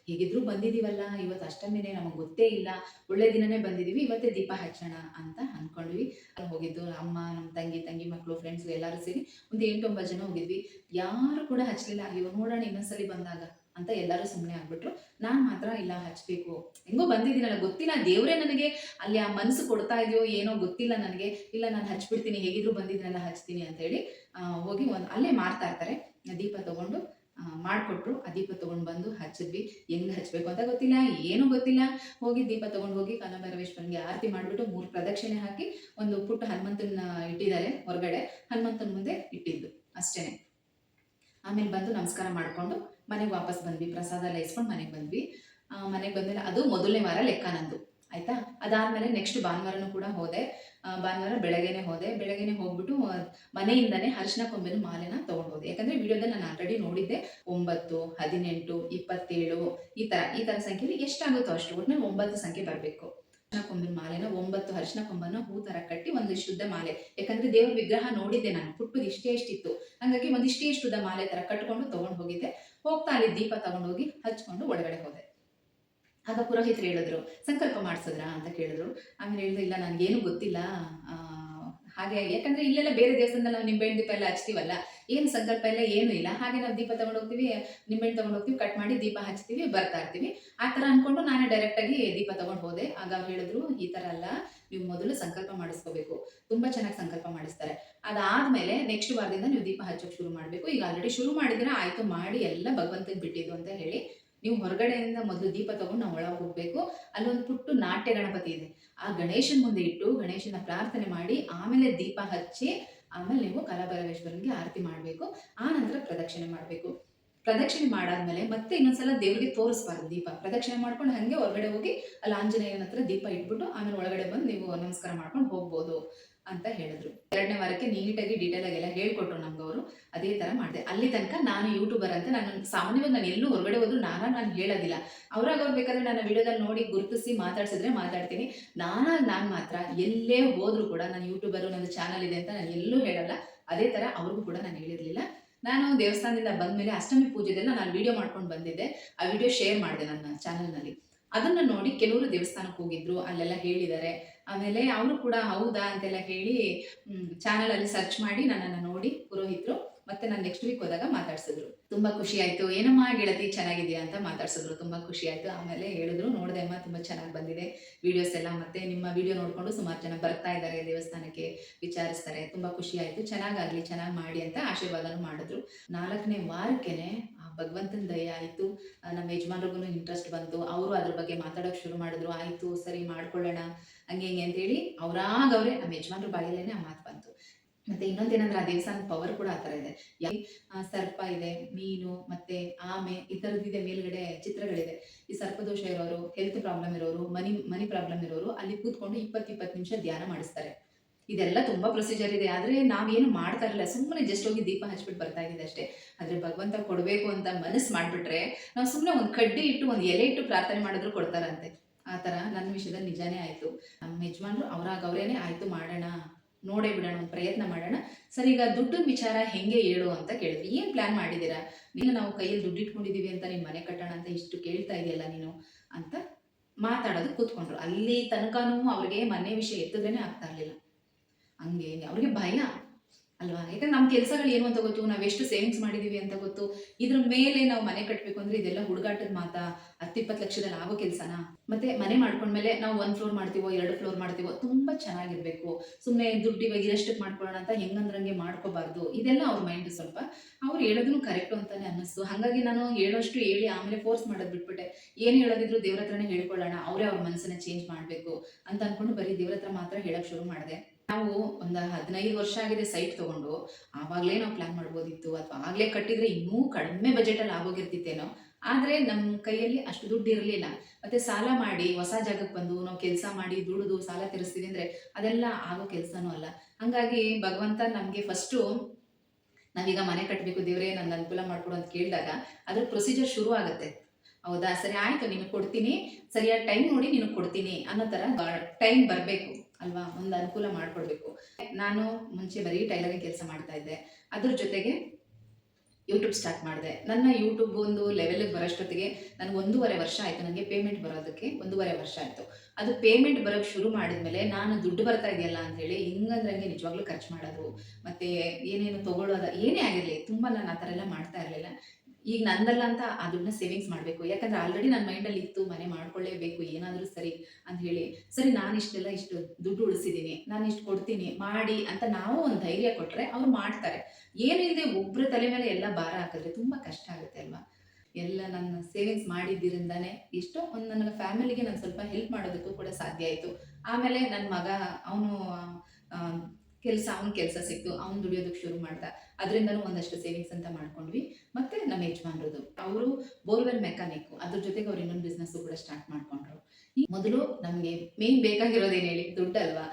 ಹೇಗಿದ್ರು ಬಂದಿದೀವಲ್ಲ, ಇವತ್ತು ಅಷ್ಟಮಿನೇ ನಮಗೆ ಗೊತ್ತೇ ಇಲ್ಲ. ಒಳ್ಳೆ ದಿನನೇ ಬಂದಿದೀವಿ, ಇವತ್ತೇ ದೀಪ ಹಚ್ಚೋಣ ಅಂತ ಅನ್ಕೊಂಡ್ವಿ. ಅಲ್ಲಿ ಹೋಗಿದ್ದು ಅಮ್ಮ ನಮ್ಮ ತಂಗಿ ತಂಗಿ ಮಕ್ಕಳು ಫ್ರೆಂಡ್ಸ್ ಎಲ್ಲರೂ ಸೇರಿ ಒಂದು ಎಂಟೊಂಬತ್ತು ಜನ ಹೋಗಿದ್ವಿ. ಯಾರು ಕೂಡ ಹಚ್ಚಲಿಲ್ಲ ಅಯ್ಯೋ, ನೋಡೋಣ ಇನ್ನೊಂದ್ಸಲಿ ಬಂದಾಗ ಅಂತ ಎಲ್ಲರೂ ಸುಮ್ಮನೆ ಆಗ್ಬಿಟ್ರು. ನಾನು ಮಾತ್ರ, ಇಲ್ಲ, ಹಚ್ಬೇಕು. ಹೆಂಗೋ ಬಂದಿದ್ದೀನಲ್ಲ, ಗೊತ್ತಿಲ್ಲ. ದೇವರೇ ನನಗೆ ಅಲ್ಲಿ ಆ ಮನಸ್ಸು ಕೊಡ್ತಾ ಇದೆಯೋ ಏನೋ ಗೊತ್ತಿಲ್ಲ ನನಗೆ. ಇಲ್ಲ, ನಾನು ಹಚ್ಬಿಡ್ತೀನಿ, ಹೇಗಿದ್ರು ಬಂದಿದ್ದೀನಲ್ಲ, ಹಚ್ತೀನಿ ಅಂತ ಹೇಳಿ ಹೋಗಿ ಒಂದು ಅಲ್ಲೇ ಮಾರ್ತಾ ಇರ್ತಾರೆ. ದೀಪ ತಗೊಂಡು ಮಾಡ್ಕೊಟ್ರು, ಆ ದೀಪ ತಗೊಂಡು ಬಂದು ಹಚ್ಚಿದ್ವಿ. ಹೆಂಗ್ ಹಚ್ಬೇಕು ಅಂತ ಗೊತ್ತಿಲ್ಲ, ಏನು ಗೊತ್ತಿಲ್ಲ. ಹೋಗಿ ದೀಪ ತಗೊಂಡು ಹೋಗಿ ಕಾಲಭೈರವೇಶ್ವರನಿಗೆ ಆರತಿ ಮಾಡಿಬಿಟ್ಟು ಮೂರು ಪ್ರದಕ್ಷಿಣೆ ಹಾಕಿ ಒಂದು ಪುಟ್ಟ ಹನುಮಂತನ ಇಟ್ಟಿದ್ದಾರೆ ಹೊರಗಡೆ. ಹನುಮಂತನ ಮುಂದೆ ಇಟ್ಟಿದ್ದು ಅಷ್ಟೇನೆ. ಆಮೇಲೆ ಬಂದು ನಮಸ್ಕಾರ ಮಾಡಿಕೊಂಡು ಮನೆಗೆ ವಾಪಸ್ ಬಂದ್ವಿ, ಪ್ರಸಾದ ಎಲ್ಲ ಇಸ್ಕೊಂಡು ಮನೆಗೆ ಬಂದ್ವಿ. ಮನೆಗೆ ಬಂದ್ಮೇಲೆ ಅದು ಮೊದಲನೇ ವಾರ ಲೆಕ್ಕ ನಂದು. ಆಯ್ತಾ? ಅದಾದ್ಮೇಲೆ ನೆಕ್ಸ್ಟ್ ಭಾನುವಾರನೂ ಕೂಡ ಹೋದೆ. ಭಾನುವಾರ ಬೆಳಗ್ಗೆನೆ ಹೋದೆ. ಬೆಳಗ್ಗೆನೆ ಹೋಗ್ಬಿಟ್ಟು ಮನೆಯಿಂದನೇ ಅರಿಶಿನ ಕೊಂಬೆನ ಮಾಲೆನ ತಗೊಂಡು ಹೋದೆ ಯಾಕಂದ್ರೆ ವಿಡಿಯೋದಲ್ಲಿ ನಾನು ಆಲ್ರೆಡಿ ನೋಡಿದ್ದೆ. ಒಂಬತ್ತು, ಹದಿನೆಂಟು, ಇಪ್ಪತ್ತೇಳು, ಈ ತರ ಈ ತರ ಸಂಖ್ಯೆಯಲ್ಲಿ ಎಷ್ಟಾಗುತ್ತೋ ಅಷ್ಟು. ಒಟ್ಟಿನ ಒಂಬತ್ತು ಸಂಖ್ಯೆ ಬರಬೇಕು. ಅರಿಶಿನ ಕೊಂಬಿನ ಮಾಲೆನ, ಒಂಬತ್ತು ಅರಿಶಿನ ಕೊಂಬನ್ನು ಹೂ ತರ ಕಟ್ಟಿ ಒಂದು ಶುದ್ಧ ಮಾಲೆ. ಯಾಕಂದ್ರೆ ದೇವ್ರ ವಿಗ್ರಹ ನೋಡಿದ್ದೆ ನಾನು. ಪುಟ್ಟದ ಇಷ್ಟೇ ಇಷ್ಟಿತ್ತು ಹಂಗಾಗಿ ಒಂದಿಷ್ಟೇ ಇಷ್ಟುದ ಮಾಲೆ ತರ ಕಟ್ಕೊಂಡು ತಗೊಂಡು ಹೋಗಿದ್ದೆ ಹೋಗ್ತಾ ಅಲ್ಲಿ ದೀಪ ತಗೊಂಡೋಗಿ ಹಚ್ಕೊಂಡು ಒಳಗಡೆ ಹೋದೆ. ಆಗ ಪುರೋಹಿತರು ಹೇಳಿದ್ರು, ಸಂಕಲ್ಪ ಮಾಡಿಸಿದ್ರಾ ಅಂತ ಕೇಳಿದ್ರು. ಆಮೇಲೆ ಹೇಳಿದ್ರು, ಇಲ್ಲ, ನನಗೇನು ಗೊತ್ತಿಲ್ಲ. ಹಾಗೆ, ಯಾಕಂದ್ರೆ ಇಲ್ಲೆಲ್ಲ ಬೇರೆ ದೇವಸ್ಥಾನದಲ್ಲಿ ನಾವು ನಿಂಬೆಹಣ್ಣು ದೀಪ ಎಲ್ಲ ಹಚ್ತೀವಲ್ಲ, ಏನು ಸಂಕಲ್ಪ ಎಲ್ಲ ಏನು ಇಲ್ಲ. ಹಾಗೆ ನಾವು ದೀಪ ತಗೊಂಡು ಹೋಗ್ತೀವಿ, ನಿಂಬೆಹಣ್ಣು ತಗೊಂಡು ಹೋಗ್ತೀವಿ ಕಟ್ ಮಾಡಿ ದೀಪ ಹಚ್ತೀವಿ, ಬರ್ತಾ ಇರ್ತೀವಿ. ಆ ಥರ ಅಂದ್ಕೊಂಡು ನಾನೇ ಡೈರೆಕ್ಟ್ ಆಗಿ ದೀಪ ತಗೊಂಡು ಹೋದೆ. ಆಗ ಅವ್ರು ಹೇಳಿದ್ರು, ಈ ಥರ ಅಲ್ಲ, ನೀವು ಮೊದಲು ಸಂಕಲ್ಪ ಮಾಡಿಸ್ಕೋಬೇಕು. ತುಂಬಾ ಚೆನ್ನಾಗಿ ಸಂಕಲ್ಪ ಮಾಡಿಸ್ತಾರೆ. ಅದಾದ್ಮೇಲೆ ನೆಕ್ಸ್ಟ್ ವಾರದಿಂದ ನೀವು ದೀಪ ಹಚ್ಚೋಕೆ ಶುರು ಮಾಡಬೇಕು. ಈಗ ಆಲ್ರೆಡಿ ಶುರು ಮಾಡಿದ್ರೆ ಆಯ್ತು, ಮಾಡಿ ಎಲ್ಲ ಭಗವಂತನ ಬಿಟ್ಟಿದ್ದು ಅಂತ ಹೇಳಿ ನೀವು ಹೊರಗಡೆಯಿಂದ ಮೊದಲು ದೀಪ ತಗೊಂಡು ನಾವು ಒಳಗೆ ಹೋಗ್ಬೇಕು. ಅಲ್ಲೊಂದು ಪುಟ್ಟು ನಾಟ್ಯ ಗಣಪತಿ ಇದೆ. ಆ ಗಣೇಶನ್ ಮುಂದೆ ಇಟ್ಟು ಗಣೇಶನ ಪ್ರಾರ್ಥನೆ ಮಾಡಿ, ಆಮೇಲೆ ದೀಪ ಹಚ್ಚಿ, ಆಮೇಲೆ ನೀವು ಕಲಾಭೈರವೇಶ್ವರನಿಗೆ ಆರತಿ ಮಾಡಬೇಕು. ಆ ನಂತರ ಪ್ರದಕ್ಷಿಣೆ ಮಾಡಬೇಕು. ಪ್ರದಕ್ಷಿಣೆ ಮಾಡಾದ್ಮೇಲೆ ಮತ್ತೆ ಇನ್ನೊಂದ್ಸಲ ದೇವರಿಗೆ ತೋರಿಸ್ಬಾರ್ದು ದೀಪ. ಪ್ರದಕ್ಷಿಣೆ ಮಾಡ್ಕೊಂಡು ಹಂಗೆ ಹೊರಗಡೆ ಹೋಗಿ ಅಲ್ಲಿ ಆಂಜನೇಯನ ಹತ್ರ ದೀಪ ಇಟ್ಬಿಟ್ಟು ಆಮೇಲೆ ಒಳಗಡೆ ಬಂದು ನೀವು ನಮಸ್ಕಾರ ಮಾಡ್ಕೊಂಡು ಹೋಗ್ಬೋದು. ಅಂತ ಹೇಳಿದ್ರು. ಎರಡನೇ ವಾರಕ್ಕೆ ನೀಟಾಗಿ ಡೀಟೇಲ್ ಆಗಿ ಎಲ್ಲ ಹೇಳ್ಕೊಟ್ರು ನಮ್ಗೆ ಅವರು ಅದೇ ತರ ಮಾಡಿದೆ. ಅಲ್ಲಿ ತನಕ ನಾನು ಯೂಟ್ಯೂಬರ್ ಅಂತ ನಾನು ಸಾಮಾನ್ಯವಾಗಿ ನಾನು ಎಲ್ಲೂ ಹೊರಗಡೆ ಹೋದ್ರು ನಾನು ನಾನು ಹೇಳೋದಿಲ್ಲ. ಅವ್ರಾಗ ಅವ್ರು ಬೇಕಾದ್ರೆ ನನ್ನ ವಿಡಿಯೋದಲ್ಲಿ ನೋಡಿ ಗುರುತಿಸಿ ಮಾತಾಡ್ಸಿದ್ರೆ ಮಾತಾಡ್ತೀನಿ. ನಾನು ನಾನು ಮಾತ್ರ ಎಲ್ಲೇ ಹೋದ್ರು ಕೂಡ ನಾನು ಯೂಟ್ಯೂಬರು ನನ್ನ ಚಾನಲ್ ಇದೆ ಅಂತ ನಾನು ಎಲ್ಲೂ ಹೇಳಲ್ಲ. ಅದೇ ತರ ಅವ್ರಿಗೂ ಕೂಡ ನಾನು ಹೇಳಿರಲಿಲ್ಲ. ನಾನು ದೇವಸ್ಥಾನದಿಂದ ಬಂದ್ಮೇಲೆ ಅಷ್ಟಮಿ ಪೂಜೆದೆಲ್ಲ ನಾನು ವಿಡಿಯೋ ಮಾಡ್ಕೊಂಡು ಬಂದಿದ್ದೆ. ಆ ವಿಡಿಯೋ ಶೇರ್ ಮಾಡಿದೆ ನನ್ನ ಚಾನಲ್ನಲ್ಲಿ ಅದನ್ನ ನೋಡಿ ಕೆಲವರು ದೇವಸ್ಥಾನಕ್ಕೆ ಹೋಗಿದ್ರು, ಅಲ್ಲೆಲ್ಲ ಹೇಳಿದ್ದಾರೆ ಆಮೇಲೆ ಅವರು ಕೂಡ ಹೌದಾ ಅಂತೆಲ್ಲ ಹೇಳಿ ಚಾನಲ್ ಅಲ್ಲಿ ಸರ್ಚ್ ಮಾಡಿ ನನ್ನನ್ನು ನೋಡಿ ಪುರೋಹಿತರು ಮತ್ತೆ ನಾನು ನೆಕ್ಸ್ಟ್ ವೀಕ್ ಹೋದಾಗ ಮಾತಾಡ್ಸಿದ್ರು. ತುಂಬಾ ಖುಷಿ ಆಯ್ತು. ಏನಮ್ಮ ಗೆಳತಿ ಚೆನ್ನಾಗಿದೆಯಾ ಅಂತ ಮಾತಾಡ್ಸಿದ್ರು. ತುಂಬಾ ಖುಷಿ ಆಯ್ತು. ಆಮೇಲೆ ಹೇಳಿದ್ರು, ನೋಡಿದೆ ಅಮ್ಮ ತುಂಬಾ ಚೆನ್ನಾಗಿ ಬಂದಿದೆ. ವಿಡಿಯೋಸ್ ಎಲ್ಲ ಮತ್ತೆ ನಿಮ್ಮ ವಿಡಿಯೋ ನೋಡ್ಕೊಂಡು ಸುಮಾರು ಜನ ಬರ್ತಾ ಇದ್ದಾರೆ ದೇವಸ್ಥಾನಕ್ಕೆ ವಿಚಾರಿಸ್ತಾರೆ. ತುಂಬಾ ಖುಷಿ ಆಯ್ತು. ಚೆನ್ನಾಗಾಗ್ಲಿ, ಚೆನ್ನಾಗಿ ಮಾಡಿ ಅಂತ ಆಶೀರ್ವಾದನೂ ಮಾಡಿದ್ರು. ನಾಲ್ಕನೇ ವಾರಕ್ಕೆನೆ ಆ ಭಗವಂತನ ದಯ ಆಯಿತು. ನಮ್ಮ ಯಜಮಾನ್ರಿಗೂ ಇಂಟ್ರೆಸ್ಟ್ ಬಂತು. ಅವರು ಅದ್ರ ಬಗ್ಗೆ ಮಾತಾಡೋಕೆ ಶುರು ಮಾಡಿದ್ರು. ಆಯಿತು, ಸರಿ, ಮಾಡ್ಕೊಳ್ಳೋಣ. ಹಂಗೆ ಹಿಂಗೆ ಅಂತೇಳಿ ಅವ್ರಾಗವ್ರೆ ನಮ್ಮ ಯಜಮಾನ್ರ ಬಾಯಲ್ಲೇನೆ ಆ ಮಾತು ಬಂತು. ಮತ್ತೆ ಇನ್ನೊಂದೇನಂದ್ರೆ ಆ ದೇವಸ್ಥಾನದ ಪವರ್ ಕೂಡ ಆ ಥರ ಇದೆ. ಸರ್ಪ ಇದೆ, ಮೀನು, ಮತ್ತೆ ಆಮೆ ಈ ಥರದ್ದಿದೆ ಮೇಲ್ಗಡೆ ಚಿತ್ರಗಳಿದೆ. ಈ ಸರ್ಪದೋಷ ಇರೋರು ಹೆಲ್ತ್ ಪ್ರಾಬ್ಲಮ್ ಇರೋರು, ಮನಿ ಮನಿ ಪ್ರಾಬ್ಲಮ್ ಇರೋರು ಅಲ್ಲಿ ಕೂತ್ಕೊಂಡು ಇಪ್ಪತ್ತು ಇಪ್ಪತ್ತು ನಿಮಿಷ ಧ್ಯಾನ ಮಾಡಿಸ್ತಾರೆ. ಇದೆಲ್ಲ ತುಂಬಾ ಪ್ರೊಸೀಜರ್ ಇದೆ. ಆದ್ರೆ ನಾವೇನು ಮಾಡ್ತಾ ಇರಲಿಲ್ಲ ಸುಮ್ಮನೆ ಜಸ್ಟ್ ಹೋಗಿ ದೀಪ ಹಚ್ಬಿಟ್ಟು ಬರ್ತಾ ಇದ್ದೀವಿ ಅಷ್ಟೇ. ಆದ್ರೆ ಭಗವಂತ ಕೊಡಬೇಕು ಅಂತ ಮನಸ್ಸು ಮಾಡ್ಬಿಟ್ರೆ ನಾವು ಸುಮ್ಮನೆ ಒಂದು ಕಡ್ಡಿ ಇಟ್ಟು, ಒಂದು ಎಲೆ ಇಟ್ಟು ಪ್ರಾರ್ಥನೆ ಮಾಡಿದ್ರು ಕೊಡ್ತಾರಂತೆ. ಆ ಥರ ನನ್ನ ವಿಷಯದಲ್ಲಿ ನಿಜಾನೇ ಆಯಿತು. ನಮ್ಮ ಯಜಮಾನ್ರು ಅವ್ರಾಗ ಅವರೇನೆ ಆಯಿತು ಮಾಡೋಣ, ನೋಡೇ ಬಿಡೋಣ, ಒಂದು ಪ್ರಯತ್ನ ಮಾಡೋಣ. ಸರ್, ಈಗ ದುಡ್ಡು ವಿಚಾರ ಹೆಂಗೆ ಹೇಳು ಅಂತ ಕೇಳಿದ್ವಿ. ಏನು ಪ್ಲಾನ್ ಮಾಡಿದ್ದೀರಾ? ನೀನು ನಾವು ಕೈಯಲ್ಲಿ ದುಡ್ಡು ಇಟ್ಕೊಂಡಿದ್ದೀವಿ ಅಂತ ನೀನು ಮನೆ ಕಟ್ಟೋಣ ಅಂತ ಇಷ್ಟು ಕೇಳ್ತಾ ಇದೆಯಲ್ಲ ನೀನು ಅಂತ ಮಾತಾಡೋದು ಕೂತ್ಕೊಂಡ್ರು. ಅಲ್ಲಿ ತನಕನೂ ಅವ್ರಿಗೆ ಮನೆ ವಿಷಯ ಎತ್ತಿದ್ರೇನೆ ಆಗ್ತಾ ಇರಲಿಲ್ಲ. ಹಂಗೆ ಅವ್ರಿಗೆ ಭಯ. ಅಲ್ವಾ? ಯಾಕಂದ್ರೆ ನಮ್ಮ ಕೆಲಸಗಳು ಏನು ಅಂತ ಗೊತ್ತು, ನಾವು ಎಷ್ಟು ಸೇವಿಂಗ್ಸ್ ಮಾಡಿದೀವಿ ಅಂತ ಗೊತ್ತು. ಇದ್ರ ಮೇಲೆ ನಾವು ಮನೆ ಕಟ್ಟಬೇಕು ಅಂದ್ರೆ ಇದೆಲ್ಲ ಹುಡುಗಾಟದ ಮಾತಾ. ಹತ್ತಿಪ್ಪತ್ತು ಲಕ್ಷದಲ್ಲಿ ಆಗೋ ಕೆಲಸನಾ? ಮತ್ತೆ ಮನೆ ಮಾಡ್ಕೊಂಡ್ಮೇಲೆ ನಾವು ಒಂದ್ ಫ್ಲೋರ್ ಮಾಡ್ತೀವೋ, ಎರಡು ಫ್ಲೋರ್ ಮಾಡ್ತೀವೋ, ತುಂಬಾ ಚೆನ್ನಾಗಿರ್ಬೇಕು. ಸುಮ್ಮನೆ ದುಡ್ಡು ಇವಾಗ ಇರಷ್ಟಕ್ಕೆ ಮಾಡ್ಕೊಳ್ಳೋಣ ಅಂತ ಹೆಂಗಂದ್ರಂಗೆ ಮಾಡ್ಕೋಬಾರ್ದು. ಇದೆಲ್ಲ ಅವ್ರ ಮೈಂಡ್ ಸ್ವಲ್ಪ. ಅವ್ರು ಹೇಳೋದನ್ನು ಕರೆಕ್ಟು ಅಂತಾನೆ ಅನ್ನಿಸ್ತು. ಹಾಗಾಗಿ ನಾನು ಹೇಳೋಷ್ಟು ಹೇಳಿ ಆಮೇಲೆ ಫೋರ್ಸ್ ಮಾಡೋದು ಬಿಟ್ಬಿಟ್ಟೆ. ಏನು ಹೇಳೋದಿದ್ರು ದೇವ್ರ ಹತ್ರನೇ ಹೇಳ್ಕೊಳ್ಳೋಣ. ಅವರೇ ಅವ್ರ ಮನಸ್ಸನ್ನ ಚೇಂಜ್ ಮಾಡಬೇಕು ಅಂತ ಅನ್ಕೊಂಡು ಬರೀ ದೇವ್ರ ಹತ್ರ ಮಾತ್ರ ಹೇಳಕ್ ಶುರು ಮಾಡಿದೆ. ನಾವು ಒಂದು ಹದಿನೈದು ವರ್ಷ ಆಗಿದೆ ಸೈಟ್ ತಗೊಂಡು. ಆವಾಗಲೇ ನಾವು ಪ್ಲಾನ್ ಮಾಡ್ಬೋದಿತ್ತು. ಅಥವಾ ಆಗಲೇ ಕಟ್ಟಿದ್ರೆ ಇನ್ನೂ ಕಡಿಮೆ ಬಜೆಟಲ್ಲಿ ಆಗೋಗಿರ್ತಿತ್ತೇನೋ. ಆದರೆ ನಮ್ಮ ಕೈಯಲ್ಲಿ ಅಷ್ಟು ದುಡ್ಡು ಇರಲಿಲ್ಲ. ಮತ್ತೆ ಸಾಲ ಮಾಡಿ, ಹೊಸ ಜಾಗಕ್ಕೆ ಬಂದು ನಾವು ಕೆಲಸ ಮಾಡಿ, ದುಡಿದು ಸಾಲ ತೀರಿಸ್ತೀವಿ ಅಂದರೆ ಅದೆಲ್ಲ ಆಗೋ ಕೆಲಸನೂ ಅಲ್ಲ. ಹಾಗಾಗಿ ಭಗವಂತ ನಮಗೆ ಫಸ್ಟು ನಾವೀಗ ಮನೆ ಕಟ್ಟಬೇಕು ದೇವರೇ ನನ್ನ ಅನುಕೂಲ ಮಾಡ್ಕೊಡು ಅಂತ ಕೇಳಿದಾಗ ಅದ್ರ ಪ್ರೊಸೀಜರ್ ಶುರು ಆಗುತ್ತೆ. ಹೌದಾ? ಸರಿ, ಆಯಿತು ನಿಮಗೆ ಕೊಡ್ತೀನಿ. ಸರಿಯಾದ ಟೈಮ್ ನೋಡಿ ನಿನಗೆ ಕೊಡ್ತೀನಿ ಅನ್ನೋ ಥರ ಟೈಮ್ ಬರಬೇಕು. ಅಲ್ವಾ? ಒಂದು ಅನುಕೂಲ ಮಾಡಿಕೊಡ್ಬೇಕು. ನಾನು ಮುಂಚೆ ಬರೀ ಟೈಲರಿಂಗ್ ಕೆಲಸ ಮಾಡ್ತಾ ಇದ್ದೆ. ಅದ್ರ ಜೊತೆಗೆ ಯೂಟ್ಯೂಬ್ ಸ್ಟಾರ್ಟ್ ಮಾಡಿದೆ. ನನ್ನ ಯೂಟ್ಯೂಬ್ ಒಂದು ಲೆವೆಲ್ಗೆ ಬರೋಷ್ಟೊತ್ತಿಗೆ ನನಗೆ ಒಂದೂವರೆ ವರ್ಷ ಆಯಿತು. ನನಗೆ ಪೇಮೆಂಟ್ ಬರೋದಕ್ಕೆ ಒಂದೂವರೆ ವರ್ಷ ಆಯಿತು. ಅದು ಪೇಮೆಂಟ್ ಬರೋಕ್ಕೆ ಶುರು ಮಾಡಿದ್ಮೇಲೆ ನಾನು ದುಡ್ಡು ಬರ್ತಾ ಇದೆಯಲ್ಲ ಅಂತೇಳಿ ಹಿಂಗಂದ್ರಂಗೆ ನಿಜವಾಗ್ಲೂ ಖರ್ಚು ಮಾಡೋದು, ಮತ್ತು ಏನೇನು ತೊಗೊಳ್ಳೋದು, ಏನೇ ಆಗಿರಲಿ, ತುಂಬ ನಾನು ಆ ಥರ ಎಲ್ಲ ಮಾಡ್ತಾ ಇರಲಿಲ್ಲ. ಈಗ ನಂದಲ್ಲ ಅಂತ ಆ ದುಡ್ಡನ್ನ ಸೇವಿಂಗ್ಸ್ ಮಾಡಬೇಕು. ಯಾಕಂದ್ರೆ ಆಲ್ರೆಡಿ ನನ್ನ ಮೈಂಡಲ್ಲಿ ಇತ್ತು, ಮನೆ ಮಾಡ್ಕೊಳ್ಳೇಬೇಕು, ಏನಾದರೂ ಸರಿ ಅಂತ ಹೇಳಿ. ಸರಿ, ನಾನು ಇಷ್ಟೆಲ್ಲ ಇಷ್ಟು ದುಡ್ಡು ಉಳಿಸಿದ್ದೀನಿ ನಾನು ಇಷ್ಟು ಕೊಡ್ತೀನಿ, ಮಾಡಿ ಅಂತ ನಾವು ಒಂದು ಧೈರ್ಯ ಕೊಟ್ಟರೆ ಅವ್ರು ಮಾಡ್ತಾರೆ. ಏನಿಲ್ಲದೆ ಒಬ್ಬರ ತಲೆ ಮೇಲೆ ಎಲ್ಲ ಭಾರ ಹಾಕಿದ್ರೆ ತುಂಬ ಕಷ್ಟ ಆಗುತ್ತೆ ಅಲ್ವಾ? ಎಲ್ಲ ನನ್ನ ಸೇವಿಂಗ್ಸ್ ಮಾಡಿದ್ದಿರಿಂದಾನೆ ಎಷ್ಟೋ ಒಂದು ನನ್ನ ಫ್ಯಾಮಿಲಿಗೆ ನಾನು ಸ್ವಲ್ಪ ಹೆಲ್ಪ್ ಮಾಡೋದಕ್ಕೂ ಕೂಡ ಸಾಧ್ಯ ಆಯಿತು. ಆಮೇಲೆ ನನ್ನ ಮಗ, ಅವನು ಕೆಲಸ, ಅವನ ಕೆಲಸ ಸಿಕ್ತು, ಅವ್ನು ದುಡಿಯೋದಕ್ಕೆ ಶುರು ಮಾಡ್ದ. ಅದರಿಂದನೂ ಒಂದಷ್ಟು ಸೇವಿಂಗ್ಸ್ ಅಂತ ಮಾಡ್ಕೊಂಡ್ವಿ. ಮತ್ತೆ ನಮ್ಮ ಯಜಮಾನ್ರದ್ದು ಅವರು ಬೋರ್ವೆಲ್ ಮೆಕ್ಯಾನಿಕ್ ಅದ್ರ ಜೊತೆಗೆ ಅವ್ರು ಇನ್ನೊಂದು ಬಿಸ್ನೆಸ್ ಕೂಡ ಸ್ಟಾರ್ಟ್ ಮಾಡ್ಕೊಂಡ್ರು. ಈ ಮೊದಲು ನಮಗೆ ಮೇನ್ ಬೇಕಾಗಿರೋದೇನು ಹೇಳಿ? ದುಡ್ಡಲ್ವಾ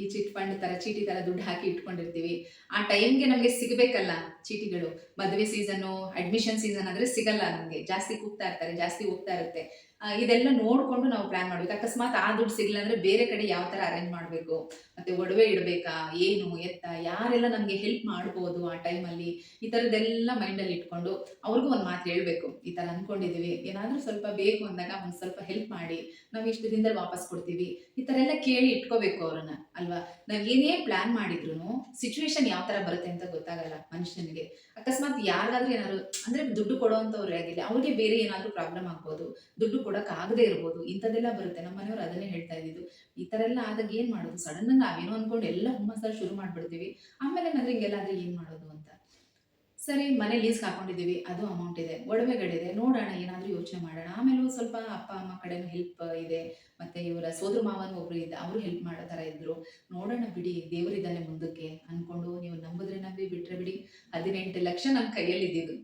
ಈ ಚಿಟ್ ಫಂಡ್ ತರ, ಚೀಟಿ ತರ ದುಡ್ಡು ಹಾಕಿ ಇಟ್ಕೊಂಡಿರ್ತೀವಿ. ಆ ಟೈಮ್ಗೆ ನಮಗೆ ಸಿಗಬೇಕಲ್ಲ ಚೀಟಿಗಳು. ಮದುವೆ ಸೀಸನ್ನು ಅಡ್ಮಿಷನ್ ಸೀಸನ್ ಆದ್ರೆ ಸಿಗಲ್ಲ ನಮಗೆ. ಜಾಸ್ತಿ ಕೂಗ್ತಾ ಇರ್ತಾರೆ, ಜಾಸ್ತಿ ಹೋಗ್ತಾ ಇರುತ್ತೆ. ಇದೆಲ್ಲ ನೋಡ್ಕೊಂಡು ನಾವು ಪ್ಲಾನ್ ಮಾಡ್ಬೇಕು. ಅಕಸ್ಮಾತ್ ಆ ದುಡ್ಡು ಸಿಗಲಿಲ್ಲ ಅಂದ್ರೆ ಬೇರೆ ಕಡೆ ಯಾವ ತರ ಅರೇಂಜ್ ಮಾಡಬೇಕು? ಮತ್ತೆ ಒಡವೆ ಇಡಬೇಕಾ? ಏನು? ಎತ್ತ? ಯಾರೆಲ್ಲ ನಮಗೆ ಹೆಲ್ಪ್ ಮಾಡ್ಬೋದು ಆ ಟೈಮಲ್ಲಿ ಈ ಥರದ್ದೆಲ್ಲ ಮೈಂಡಲ್ಲಿ ಇಟ್ಕೊಂಡು ಅವ್ರಿಗೂ ಒಂದು ಮಾತು ಹೇಳಬೇಕು. ಈ ಥರ ಅಂದ್ಕೊಂಡಿದ್ದೀವಿ ಏನಾದರೂ ಸ್ವಲ್ಪ ಬೇಕು ಅಂದಾಗ ಒಂದು ಸ್ವಲ್ಪ ಹೆಲ್ಪ್ ಮಾಡಿ ನಾವು ಇಷ್ಟು ದಿನದಲ್ಲಿ ವಾಪಸ್ ಕೊಡ್ತೀವಿ. ಈ ಥರ ಎಲ್ಲ ಕೇಳಿ ಇಟ್ಕೋಬೇಕು ಅವ್ರನ್ನ, ಅಲ್ವಾ? ನಾವು ಏನೇ ಪ್ಲಾನ್ ಮಾಡಿದ್ರು ಸಿಚುವೇಶನ್ ಯಾವ ಥರ ಬರುತ್ತೆ ಅಂತ ಗೊತ್ತಾಗಲ್ಲ ಮನುಷ್ಯನಿಗೆ. ಅಕಸ್ಮಾತ್ ಯಾರಿಗಾದ್ರೂ ಏನಾದ್ರು, ಅಂದ್ರೆ ದುಡ್ಡು ಕೊಡೋವಂಥವ್ರು ಆಗಿಲ್ಲ ಅವ್ರಿಗೆ ಬೇರೆ ಏನಾದರೂ ಪ್ರಾಬ್ಲಮ್ ಆಗ್ಬೋದು. ದುಡ್ಡು ಕೊಡೋಕೆ ಆಗದೆ ಇರ್ಬೋದು, ಇಂಥದ್ದೆಲ್ಲ ಬರುತ್ತೆ. ನಮ್ಮ ಮನೆಯವ್ರು ಅದನ್ನೇ ಹೇಳ್ತಾ ಇದ್ದಿದ್ದು. ಈ ಥರ ಎಲ್ಲ ಆದಾಗ ಏನು ಮಾಡೋದು? ಸಡನ್ ನಾವೇನು ಅನ್ಕೊಂಡು ಎಲ್ಲ ಹುಮ್ಮಸ್ಸಲ್ಲಿ ಶುರು ಮಾಡ್ಬಿಡ್ತೀವಿ. ಆಮೇಲೆ ನನಗೆ ಹಿಂಗೆಲ್ಲ ಆದರೆ ಏನು ಮಾಡೋದು ಅಂತ. ಸರಿ ಮನೆ ಲೀಸ್ ಹಾಕೊಂಡಿದ್ದೀವಿ. ಅದು ಅಮೌಂಟ್ ಇದೆ. ಒಡವೆಗಳಿದೆ. ನೋಡೋಣ, ಏನಾದರೂ ಯೋಚನೆ ಮಾಡೋಣ. ಆಮೇಲೆ ಸ್ವಲ್ಪ ಅಪ್ಪ, ಅಮ್ಮ ಕಡೆ ಹೆಲ್ಪ್ ಇದೆ. ಮತ್ತೆ ಇವರ ಸೋದರ ಮಾವನ ಒಬ್ರು ಇದ್ದ, ಅವರು ಹೆಲ್ಪ್ ಮಾಡೋ ಥರ ಇದ್ರು. ನೋಡೋಣ ಬಿಡಿ, ದೇವರಿದ್ದಾನೆ ಮುಂದಕ್ಕೆ ಅನ್ಕೊಂಡು ನೀವು ನಂಬಿದ್ರೆ ನಂಬಿ ಬಿಟ್ರೆ ಬಿಡಿ. ಹದಿನೆಂಟು ಲಕ್ಷ ನಮ್ಮ ಕೈಯಲ್ಲಿ ಇದ್ದಿದ್ದು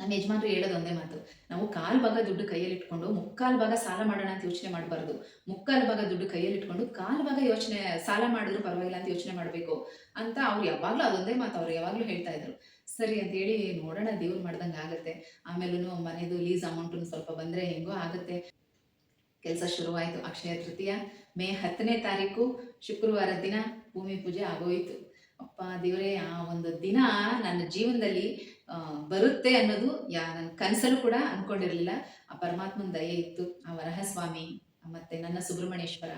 ನಮ್ಮ ಯಜಮಾನ್ರು ಹೇಳೋದು ಒಂದೇ ಮಾತು. ನಾವು ಕಾಲು ಭಾಗ ದುಡ್ಡು ಕೈಯಲ್ಲಿ ಇಟ್ಕೊಂಡು ಮುಕ್ಕಾಲು ಭಾಗ ಸಾಲ ಮಾಡೋಣ ಅಂತ ಯೋಚನೆ ಮಾಡಬಾರ್ದು. ಮುಕ್ಕಾಲು ಭಾಗ ದುಡ್ಡು ಕೈಯಲ್ಲಿ ಇಟ್ಕೊಂಡು ಕಾಲು ಭಾಗ ಯೋಚನೆ, ಸಾಲ ಮಾಡಿದ್ರು ಪರವಾಗಿಲ್ಲ ಅಂತ ಯೋಚನೆ ಮಾಡಬೇಕು ಅಂತ ಅವ್ರು ಯಾವಾಗಲೂ ಅದೊಂದೇ ಮಾತು ಅವ್ರು ಯಾವಾಗಲೂ ಹೇಳ್ತಾ ಇದ್ರು. ಸರಿ ಅಂತ ಹೇಳಿ ನೋಡೋಣ, ದೇವ್ರು ಮಾಡ್ದಂಗೆ ಆಗುತ್ತೆ. ಆಮೇಲೂ ಮನೆಯದು ಲೀಸ್ ಅಮೌಂಟ್ ಸ್ವಲ್ಪ ಬಂದರೆ ಹೆಂಗೋ ಆಗುತ್ತೆ. ಕೆಲಸ ಶುರುವಾಯಿತು. ಅಕ್ಷಯ ತೃತೀಯ. ಮೇ ಹತ್ತನೇ ತಾರೀಕು, ಶುಕ್ರವಾರ ದಿನ ಭೂಮಿ ಪೂಜೆ ಆಗೋಯಿತು. ಅಪ್ಪ ದೇವರೇ, ಆ ಒಂದು ದಿನ ನನ್ನ ಜೀವನದಲ್ಲಿ ಬರುತ್ತೆ ಅನ್ನೋದು ಯಾ ನನ್ನ ಕನಸಲ್ಲೂ ಕೂಡ ಅನ್ಕೊಂಡಿರಲಿಲ್ಲ. ಆ ಪರಮಾತ್ಮನ ದಯೆ ಇತ್ತು. ಆ ವರಹಸ್ವಾಮಿ, ಮತ್ತೆ ನನ್ನ ಸುಬ್ರಹ್ಮಣ್ಯೇಶ್ವರ,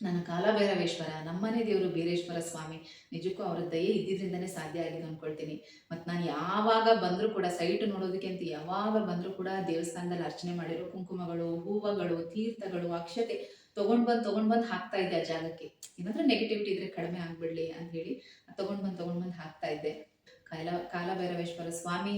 ನನ್ನ ಕಾಲಭೈರವೇಶ್ವರ, ನಮ್ಮನೆ ದೇವರು ಬೀರೇಶ್ವರ ಸ್ವಾಮಿ, ನಿಜಕ್ಕೂ ಅವರ ದಯೆ ಇದ್ದಿದ್ರಿಂದನೇ ಸಾಧ್ಯ ಆಗಿದೆ ಅನ್ಕೊಳ್ತೀನಿ. ಮತ್ತು ನಾನು ಯಾವಾಗ ಬಂದರೂ ಕೂಡ ಸೈಟ್ ನೋಡೋದಕ್ಕೆ ಅಂತ ಯಾವಾಗ ಬಂದರೂ ಕೂಡ ದೇವಸ್ಥಾನದಲ್ಲಿ ಅರ್ಚನೆ ಮಾಡಿರೋ ಕುಂಕುಮಗಳು, ಹೂವಗಳು, ತೀರ್ಥಗಳು, ಅಕ್ಷತೆ ತೊಗೊಂಡು ಬಂದು ತೊಗೊಂಡು ಬಂದು ಹಾಕ್ತಾ ಇದ್ದೆ ಆ ಜಾಗಕ್ಕೆ. ಏನಾದರೂ ನೆಗೆಟಿವಿಟಿ ಇದ್ರೆ ಕಡಿಮೆ ಆಗ್ಬಿಡ್ಲಿ ಅಂತ ಹೇಳಿ ತೊಗೊಂಡು ಬಂದು ತೊಗೊಂಡು ಬಂದು ಹಾಕ್ತಾ ಇದ್ದೆ. ಕಾಲ, ಕಾಲಭೈರವೇಶ್ವರ ಸ್ವಾಮಿ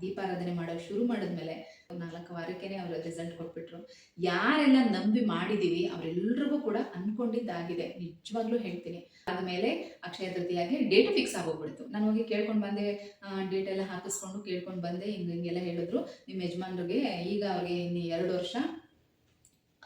ದೀಪಾರಾಧನೆ ಮಾಡೋಕೆ ಶುರು ಮಾಡಿದ್ಮೇಲೆ ನಾಲ್ಕು ವಾರಕ್ಕೇನೆ ಅವರು ರಿಸಲ್ಟ್ ಕೊಟ್ಬಿಟ್ರು. ಯಾರೆಲ್ಲ ನಂಬಿ ಮಾಡಿದೀವಿ, ಅವರೆಲ್ರಿಗೂ ಕೂಡ ಅನ್ಕೊಂಡಿದ್ದಾಗಿದೆ. ನಿಜವಾಗ್ಲೂ ಹೇಳ್ತೀನಿ. ಆದ್ಮೇಲೆ ಅಕ್ಷಯ ತೃತೀಯಾಗಿ ಡೇಟ್ ಫಿಕ್ಸ್ ಆಗೋಗ್ಬಿಡ್ತು. ನಾನು ಹೋಗಿ ಕೇಳ್ಕೊಂಡು ಬಂದೆ ಡೇಟ್ ಎಲ್ಲ ಹಾಕಿಸ್ಕೊಂಡು ಕೇಳ್ಕೊಂಡು ಬಂದೆ, ಹಿಂಗೆ ಹಿಂಗೆಲ್ಲ ಹೇಳಿದ್ರು. ನಿಮ್ಮ ಯಜಮಾನ್ರಿಗೆ ಈಗ ಅವ್ರಿಗೆ ಇನ್ನು ಎರಡು ವರ್ಷ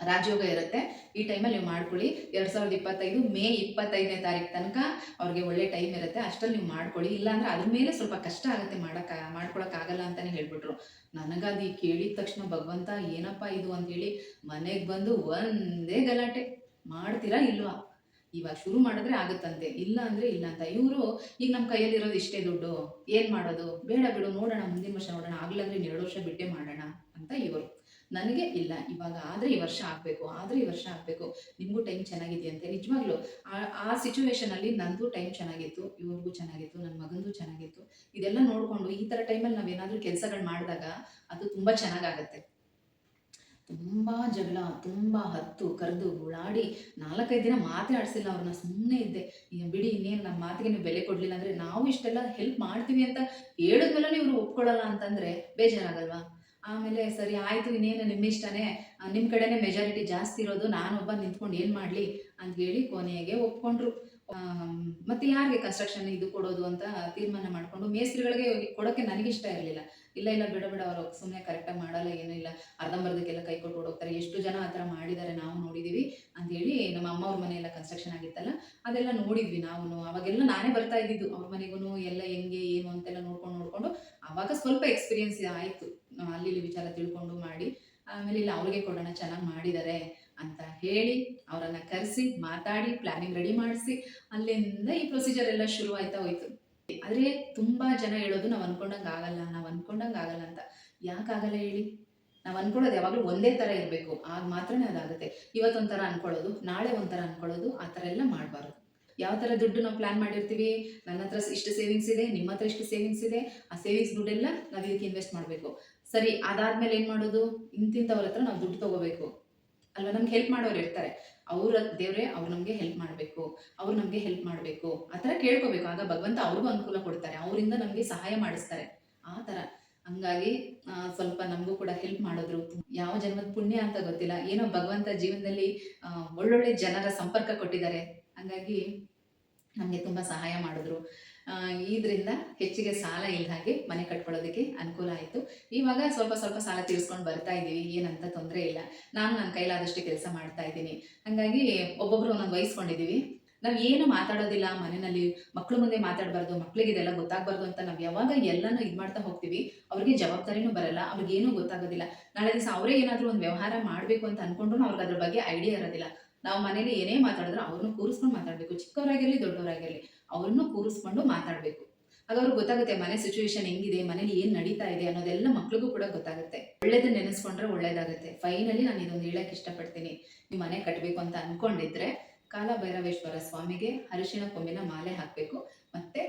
ರಾಜಯೋಗ ಇರುತ್ತೆ. ಈ ಟೈಮಲ್ಲಿ ನೀವು ಮಾಡ್ಕೊಳ್ಳಿ. ಎರಡು ಸಾವಿರದ ಇಪ್ಪತ್ತೈದು, ಮೇ ಇಪ್ಪತ್ತೈದನೇ ತಾರೀಕು ತನಕ ಅವ್ರಿಗೆ ಒಳ್ಳೆ ಟೈಮ್ ಇರುತ್ತೆ. ಅಷ್ಟರಲ್ಲಿ ನೀವು ಮಾಡ್ಕೊಳ್ಳಿ. ಇಲ್ಲಾಂದ್ರೆ ಅದ್ರ ಮೇಲೆ ಸ್ವಲ್ಪ ಕಷ್ಟ ಆಗುತ್ತೆ ಮಾಡೋಕೆ, ಮಾಡ್ಕೊಳಕ್ಕಾಗಲ್ಲ ಅಂತಲೇ ಹೇಳ್ಬಿಟ್ರು. ನನಗದು ಕೇಳಿದ ತಕ್ಷಣ ಭಗವಂತ, ಏನಪ್ಪ ಇದು? ಅಂತೇಳಿ ಮನೆಗೆ ಬಂದು ಒಂದೇ ಗಲಾಟೆ. ಮಾಡ್ತೀರಾ ಇಲ್ವಾ? ಇವಾಗ ಶುರು ಮಾಡಿದ್ರೆ ಆಗುತ್ತಂತೆ. ಇಲ್ಲ ಅಂದ್ರೆ ಇಲ್ಲ ಅಂತ. ಇವರು, ಈಗ ನಮ್ಮ ಕೈಯಲ್ಲಿರೋದು ಇಷ್ಟೇ ದುಡ್ಡು. ಏನು ಮಾಡೋದು? ಬೇಡ ಬಿಡು, ನೋಡೋಣ, ಮುಂದಿನ ವರ್ಷ ನೋಡೋಣ. ಆಗ್ಲಂದ್ರೆ ಎರಡು ವರ್ಷ ಬಿಟ್ಟೆ ಮಾಡೋಣ. ಅಂತ ಇವರು. ನನಗೆ ಇಲ್ಲ. ಇವಾಗ ಆದರೆ ಈ ವರ್ಷ ಆಗಬೇಕು, ಆದರೆ ಈ ವರ್ಷ ಆಗಬೇಕು. ನಿಮಗೂ ಟೈಮ್ ಚೆನ್ನಾಗಿದೆಯಂತೆ. ನಿಜವಾಗ್ಲೂ ಆ ಸಿಚುವೇಶನಲ್ಲಿ ನಂದು ಟೈಮ್ ಚೆನ್ನಾಗಿತ್ತು, ಇವ್ರಿಗೂ ಚೆನ್ನಾಗಿತ್ತು ನನ್ನ ಮಗಂದು ಚೆನ್ನಾಗಿತ್ತು. ಇದೆಲ್ಲ ನೋಡಿಕೊಂಡು ಈ ಥರ ಟೈಮಲ್ಲಿ ನಾವೇನಾದರೂ ಕೆಲಸಗಳು ಮಾಡಿದಾಗ ಅದು ತುಂಬ ಚೆನ್ನಾಗಾಗತ್ತೆ. ತುಂಬ ಜಗಳ, ತುಂಬ ಹತ್ತು, ಕರೆದು ಗುಳಾಡಿ ನಾಲ್ಕೈದು ದಿನ ಮಾತೇ ಆಡಿಸಿಲ್ಲ ಅವ್ರನ್ನ ಸುಮ್ಮನೆ ಇದ್ದೆ. ಬಿಡಿ, ಇನ್ನೇನು ನಮ್ಮ ಮಾತಿಗೆ ನೀವು ಬೆಲೆ ಕೊಡಲಿಲ್ಲ ಅಂದರೆ ನಾವು ಇಷ್ಟೆಲ್ಲ ಹೆಲ್ಪ್ ಮಾಡ್ತೀವಿ ಅಂತ ಹೇಳಿದ್ಮೇಲೆ ಇವರು ಒಪ್ಕೊಳ್ಳಲ್ಲ ಅಂತಂದರೆ ಬೇಜಾರಾಗಲ್ವಾ? ಆಮೇಲೆ ಸರಿ, ಆಯಿತು, ಇನ್ನೇನು ನಿಮ್ಮ ಇಷ್ಟನೇ. ನಿಮ್ಮ ಕಡೆನೇ ಮೆಜಾರಿಟಿ ಜಾಸ್ತಿ ಇರೋದು ನಾನೊಬ್ಬ ನಿಂತ್ಕೊಂಡು ಏನು ಮಾಡಲಿ ಅಂತ ಹೇಳಿ ಕೊನೆಗೆ ಒಪ್ಕೊಂಡ್ರು. ಮತ್ತೆ ಯಾರಿಗೆ ಕನ್ಸ್ಟ್ರಕ್ಷನ್ ಇದು ಕೊಡೋದು ಅಂತ ತೀರ್ಮಾನ ಮಾಡಿಕೊಂಡು ಮೇಸ್ತ್ರಿಗಳಿಗೆ ಕೊಡೋಕ್ಕೆ ಇಷ್ಟ ಇರಲಿಲ್ಲ. ಇಲ್ಲ ಇಲ್ಲ, ಬಿಡ ಬಿಡ, ಅವರು ಸುಮ್ಮನೆ ಕರೆಕ್ಟಾಗಿ ಮಾಡಲ್ಲ, ಏನೂ ಇಲ್ಲ. ಅರ್ಧಂಬರ್ಧಕ್ಕೆಲ್ಲ ಕೈ ಕೊಟ್ಟು ಹೋಗ್ತಾರೆ. ಎಷ್ಟು ಜನ ಆ ಥರ ಮಾಡಿದ್ದಾರೆ ನಾವು ನೋಡಿದ್ದೀವಿ ಅಂತೇಳಿ ನಮ್ಮ ಅಮ್ಮ ಅವ್ರ ಮನೆ ಎಲ್ಲ ಕನ್ಸ್ಟ್ರಕ್ಷನ್ ಆಗಿತ್ತಲ್ಲ, ಅದೆಲ್ಲ ನೋಡಿದ್ವಿ ನಾವು ಅವಾಗೆಲ್ಲ ನಾನೇ ಬರ್ತಾ ಇದ್ದಿದ್ದು. ಅವ್ರ ಮನೆಗೂ ಎಲ್ಲ ಹೆಂಗೆ, ಏನು ಅಂತೆಲ್ಲ ನೋಡ್ಕೊಂಡು ನೋಡ್ಕೊಂಡು, ಅವಾಗ ಸ್ವಲ್ಪ ಎಕ್ಸ್ಪೀರಿಯನ್ಸ್ ಆಯಿತು. ಅಲ್ಲಿ ಇಲ್ಲಿ ವಿಚಾರ ತಿಳ್ಕೊಂಡು ಮಾಡಿ, ಆಮೇಲೆ ಇಲ್ಲ, ಅವ್ರಿಗೆ ಕೊಡೋಣ, ಚೆನ್ನಾಗಿ ಮಾಡಿದ್ದಾರೆ ಅಂತ ಹೇಳಿ ಅವರನ್ನ ಕರೆಸಿ, ಮಾತಾಡಿ ಪ್ಲಾನಿಂಗ್ ರೆಡಿ ಮಾಡಿಸಿ, ಅಲ್ಲಿಂದ ಈ ಪ್ರೊಸೀಜರ್ ಎಲ್ಲ ಶುರು ಆಯ್ತಾ ಹೋಯ್ತು. ಆದರೆ ತುಂಬಾ ಜನ ಹೇಳೋದು, ನಾವು ಅನ್ಕೊಂಡಂಗೆ ಆಗಲ್ಲ, ನಾವು ಅನ್ಕೊಂಡಂಗ ಆಗಲ್ಲ ಅಂತ. ಯಾಕಾಗಲ್ಲ ಹೇಳಿ? ನಾವು ಅನ್ಕೊಳ್ಳೋದು ಯಾವಾಗಲೂ ಒಂದೇ ಥರ ಇರಬೇಕು, ಆಗ ಮಾತ್ರನೇ ಅದಾಗುತ್ತೆ. ಇವತ್ತೊಂಥರ ಅನ್ಕೊಳ್ಳೋದು, ನಾಳೆ ಒಂಥರ ಅನ್ಕೊಳ್ಳೋದು, ಆ ಥರ ಎಲ್ಲ ಮಾಡಬಾರ್ದು. ಯಾವ ಥರ ದುಡ್ಡು ನಾವು ಪ್ಲಾನ್ ಮಾಡಿರ್ತೀವಿ? ನನ್ನ ಹತ್ರ ಇಷ್ಟು ಸೇವಿಂಗ್ಸ್ ಇದೆ ನಿಮ್ಮ ಹತ್ರ ಇಷ್ಟು ಸೇವಿಂಗ್ಸ್ ಇದೆ, ಆ ಸೇವಿಂಗ್ಸ್ ದುಡ್ಡೆಲ್ಲ ನಾವು ಇದಕ್ಕೆ ಇನ್ವೆಸ್ಟ್ ಮಾಡಬೇಕು. ಸರಿ, ಅದಾದ್ಮೇಲೆ ಏನು ಮಾಡೋದು? ಇಂತಿಂಥವ್ರ ಹತ್ರ ನಾವು ದುಡ್ಡು ತಗೋಬೇಕು. ಅಲ್ವಾ? ನಮ್ಗೆ ಹೆಲ್ಪ್ ಮಾಡೋರು ಇರ್ತಾರೆ. ಅವ್ರ ದೇವ್ರೆ ಅವ್ರು ನಮಗೆ ಹೆಲ್ಪ್ ಮಾಡಬೇಕು. ಅವ್ರು ನಮಗೆ ಹೆಲ್ಪ್ ಮಾಡಬೇಕು. ಆ ಥರ ಕೇಳ್ಕೋಬೇಕು. ಆಗ ಭಗವಂತ ಅವ್ರಿಗೂ ಅನುಕೂಲ ಕೊಡ್ತಾರೆ. ಅವರಿಂದ ನಮಗೆ ಸಹಾಯ ಮಾಡಿಸ್ತಾರೆ. ಆ ಥರ. ಹಂಗಾಗಿ ಸ್ವಲ್ಪ ನಮಗೂ ಕೂಡ ಹೆಲ್ಪ್ ಮಾಡಿದ್ರು. ಯಾವ ಜನ್ಮದ ಪುಣ್ಯ ಅಂತ ಗೊತ್ತಿಲ್ಲ. ಏನೋ ಭಗವಂತ ಜೀವನದಲ್ಲಿ ಒಳ್ಳೊಳ್ಳೆ ಜನರ ಸಂಪರ್ಕ ಕೊಟ್ಟಿದ್ದಾರೆ. ಹಂಗಾಗಿ ನಮಗೆ ತುಂಬ ಸಹಾಯ ಮಾಡಿದ್ರು. ಇದರಿಂದ ಹೆಚ್ಚಿಗೆ ಸಾಲ ಇಲ್ಲ ಹಾಗೆ ಮನೆ ಕಟ್ಕೊಳ್ಳೋದಕ್ಕೆ ಅನುಕೂಲ ಆಯಿತು. ಇವಾಗ ಸ್ವಲ್ಪ ಸ್ವಲ್ಪ ಸಾಲ ತೀರಿಸ್ಕೊಂಡು ಬರ್ತಾ ಇದ್ದೀವಿ ಏನಂತ ತೊಂದರೆ ಇಲ್ಲ. ನಾನು ನನ್ನ ಕೈಲಾದಷ್ಟು ಕೆಲಸ ಮಾಡ್ತಾ ಇದ್ದೀನಿ. ಹಂಗಾಗಿ ಒಬ್ಬೊಬ್ರು ಒಂದೊಂದು ವಹಿಸ್ಕೊಂಡಿದ್ದೀವಿ ನಾವು ಏನು ಮಾತಾಡೋದಿಲ್ಲ ಮನೆಯಲ್ಲಿ ಮಕ್ಕಳು ಮುಂದೆ ಮಾತಾಡಬಾರ್ದು ಮಕ್ಕಳಿಗೆ ಇದೆಲ್ಲ ಗೊತ್ತಾಗಬಾರ್ದು ಅಂತ ನಾವು ಯಾವಾಗ ಎಲ್ಲನೂ ಇದು ಮಾಡ್ತಾ ಹೋಗ್ತೀವಿ. ಅವ್ರಿಗೆ ಜವಾಬ್ದಾರಿನೂ ಬರಲ್ಲ, ಅವ್ರಿಗೇನೂ ಗೊತ್ತಾಗೋದಿಲ್ಲ. ನಾಳೆ ದಿವಸ ಅವರೇ ಏನಾದರೂ ಒಂದು ವ್ಯವಹಾರ ಮಾಡಬೇಕು ಅಂತ ಅನ್ಕೊಂಡ್ರು ಅವ್ರಿಗೆ ಅದ್ರ ಬಗ್ಗೆ ಐಡಿಯಾ ಇರೋದಿಲ್ಲ. ನಾವು ಮನೇಲಿ ಏನೇ ಮಾತಾಡಿದ್ರು ಅವ್ರನ್ನ ಕೂರಿಸ್ಕೊಂಡು ಮಾತಾಡಬೇಕು. ಚಿಕ್ಕವರಾಗಿರಲಿ, ದೊಡ್ಡವರಾಗಿರಲಿ ಅವ್ರನ್ನೂ ಕೂರಿಸ್ಕೊಂಡು ಮಾತಾಡಬೇಕು. ಆಗ ಅವ್ರಿಗೆ ಗೊತ್ತಾಗುತ್ತೆ ಮನೆ ಸಿಚುವೇಶನ್ ಹೆಂಗಿದೆ, ಮನೇಲಿ ಏನು ನಡೀತಾ ಇದೆ ಅನ್ನೋದೆಲ್ಲ ಮಕ್ಳಿಗೂ ಕೂಡ ಗೊತ್ತಾಗುತ್ತೆ. ಒಳ್ಳೇದನ್ನ ನೆನೆಸ್ಕೊಂಡ್ರೆ ಒಳ್ಳೇದಾಗುತ್ತೆ. ಫೈನಲಿ ನಾನು ಇದೊಂದು ಹೇಳಕ್ ಇಷ್ಟಪಡ್ತೀನಿ. ನೀವು ಮನೆ ಕಟ್ಟಬೇಕು ಅಂತ ಅನ್ಕೊಂಡಿದ್ರೆ ಕಾಲಭೈರವೇಶ್ವರ ಸ್ವಾಮಿಗೆ ಅರಿಶಿಣ ಕೊಂಬಿನ ಮಾಲೆ ಹಾಕಬೇಕು. ಮತ್ತೆ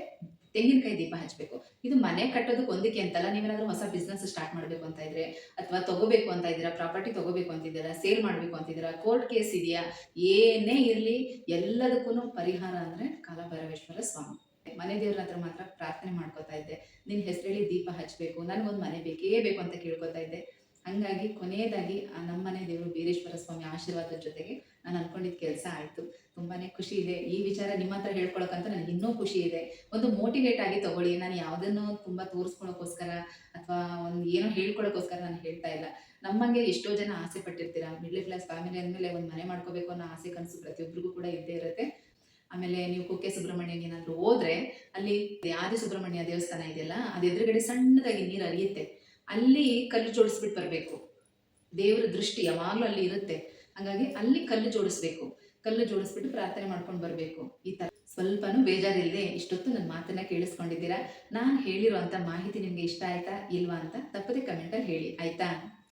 ತೆಂಗಿನಕಾಯಿ ದೀಪ ಹಚ್ಚಬೇಕು ಇದು ಮನೆ ಕಟ್ಟೋದಕ್ಕೆ ಒಂದಕ್ಕೆ ಅಂತಲ್ಲ, ನೀವೇನಾದ್ರೂ ಹೊಸ ಬಿಸ್ನೆಸ್ ಸ್ಟಾರ್ಟ್ ಮಾಡಬೇಕು ಅಂತ ಇದ್ರೆ, ಅಥವಾ ತಗೋಬೇಕು ಅಂತ ಇದ್ದೀರಾ ಪ್ರಾಪರ್ಟಿ ತಗೋಬೇಕು ಅಂತಿದ್ದೀರಾ ಸೇಲ್ ಮಾಡಬೇಕು ಅಂತಿದ್ದೀರಾ ಕೋರ್ಟ್ ಕೇಸ್ ಇದೆಯಾ, ಏನೇ ಇರಲಿ ಎಲ್ಲದಕ್ಕೂ ಪರಿಹಾರ ಅಂದರೆ ಕಾಲಭೈರವೇಶ್ವರ ಸ್ವಾಮಿ. ಮನೆ ದೇವ್ರ ಹತ್ರ ಮಾತ್ರ ಪ್ರಾರ್ಥನೆ ಮಾಡ್ಕೋತಾ ಇದ್ದೆ. ನಿನ್ನ ಹೆಸರಲ್ಲಿ ದೀಪ ಹಚ್ಚಬೇಕು ನನಗೊಂದು ಮನೆ ಬೇಕೇ ಬೇಕು ಅಂತ ಕೇಳ್ಕೊತಾ ಇದ್ದೆ. ಹಂಗಾಗಿ ಕೊನೆಯದಾಗಿ ಆ ನಮ್ಮ ಮನೆ ದೇವರು ಬೀರೇಶ್ವರ ಸ್ವಾಮಿ ಆಶೀರ್ವಾದದ ಜೊತೆಗೆ ನಾನು ಅನ್ಕೊಂಡಿದ್ದ ಕೆಲಸ ಆಯಿತು. ತುಂಬಾನೇ ಖುಷಿ ಇದೆ. ಈ ವಿಚಾರ ನಿಮ್ಮ ಹತ್ರ ಹೇಳ್ಕೊಳಕಂತ ನನಗೆ ಇನ್ನೂ ಖುಷಿ ಇದೆ. ಒಂದು ಮೋಟಿವೇಟ್ ಆಗಿ ತಗೊಳ್ಳಿ. ನಾನು ಯಾವುದನ್ನು ತುಂಬ ತೋರಿಸ್ಕೊಳಕ್ಕೋಸ್ಕರ ಅಥವಾ ಒಂದು ಏನೋ ಹೇಳ್ಕೊಳಕ್ಕೋಸ್ಕರ ನಾನು ಹೇಳ್ತಾ ಇಲ್ಲ. ನಮ್ಮಂಗೆ ಎಷ್ಟೋ ಜನ ಆಸೆ ಪಟ್ಟಿರ್ತೀರಾ. ಮಿಡ್ಲ್ ಕ್ಲಾಸ್ ಫ್ಯಾಮಿಲಿ ಅಂದಮೇಲೆ ಒಂದು ಮನೆ ಮಾಡ್ಕೋಬೇಕು ಅನ್ನೋ ಆಸೆ ಕನಸು ಪ್ರತಿಯೊಬ್ಬರಿಗೂ ಕೂಡ ಇದ್ದೇ ಇರುತ್ತೆ. ಆಮೇಲೆ ನೀವು ಕುಕ್ಕೆ ಸುಬ್ರಹ್ಮಣ್ಯಗೆ ಏನಾದರೂ ಹೋದ್ರೆ ಅಲ್ಲಿ ಆದಿ ಸುಬ್ರಹ್ಮಣ್ಯ ದೇವಸ್ಥಾನ ಇದೆಯಲ್ಲ, ಅದು ಎದುರುಗಡೆ ಸಣ್ಣದಾಗಿ ನೀರು ಹರಿಯುತ್ತೆ. ಅಲ್ಲಿ ಕಲ್ಲು ಜೋಡಿಸ್ಬಿಟ್ಟು ಬರಬೇಕು. ದೇವರ ದೃಷ್ಟಿ ಯಾವಾಗಲೂ ಅಲ್ಲಿ ಇರುತ್ತೆ. ಹಾಗಾಗಿ ಅಲ್ಲಿ ಕಲ್ಲು ಜೋಡಿಸ್ಬೇಕು. ಕಲ್ಲು ಜೋಡಿಸ್ಬಿಟ್ಟು ಪ್ರಾರ್ಥನೆ ಮಾಡ್ಕೊಂಡು ಬರಬೇಕು. ಈ ಥರ ಸ್ವಲ್ಪನೂ ಬೇಜಾರಿಲ್ಲದೆ ಇಷ್ಟೊತ್ತು ನನ್ನ ಮಾತನ್ನ ಕೇಳಿಸ್ಕೊಂಡಿದ್ದೀರಾ? ನಾನು ಹೇಳಿರುವಂಥ ಮಾಹಿತಿ ನಿಮಗೆ ಇಷ್ಟ ಆಯ್ತಾ, ಇಲ್ವಾ ಅಂತ ತಪ್ಪದೆ ಕಮೆಂಟಲ್ಲಿ ಹೇಳಿ. ಆಯ್ತಾ?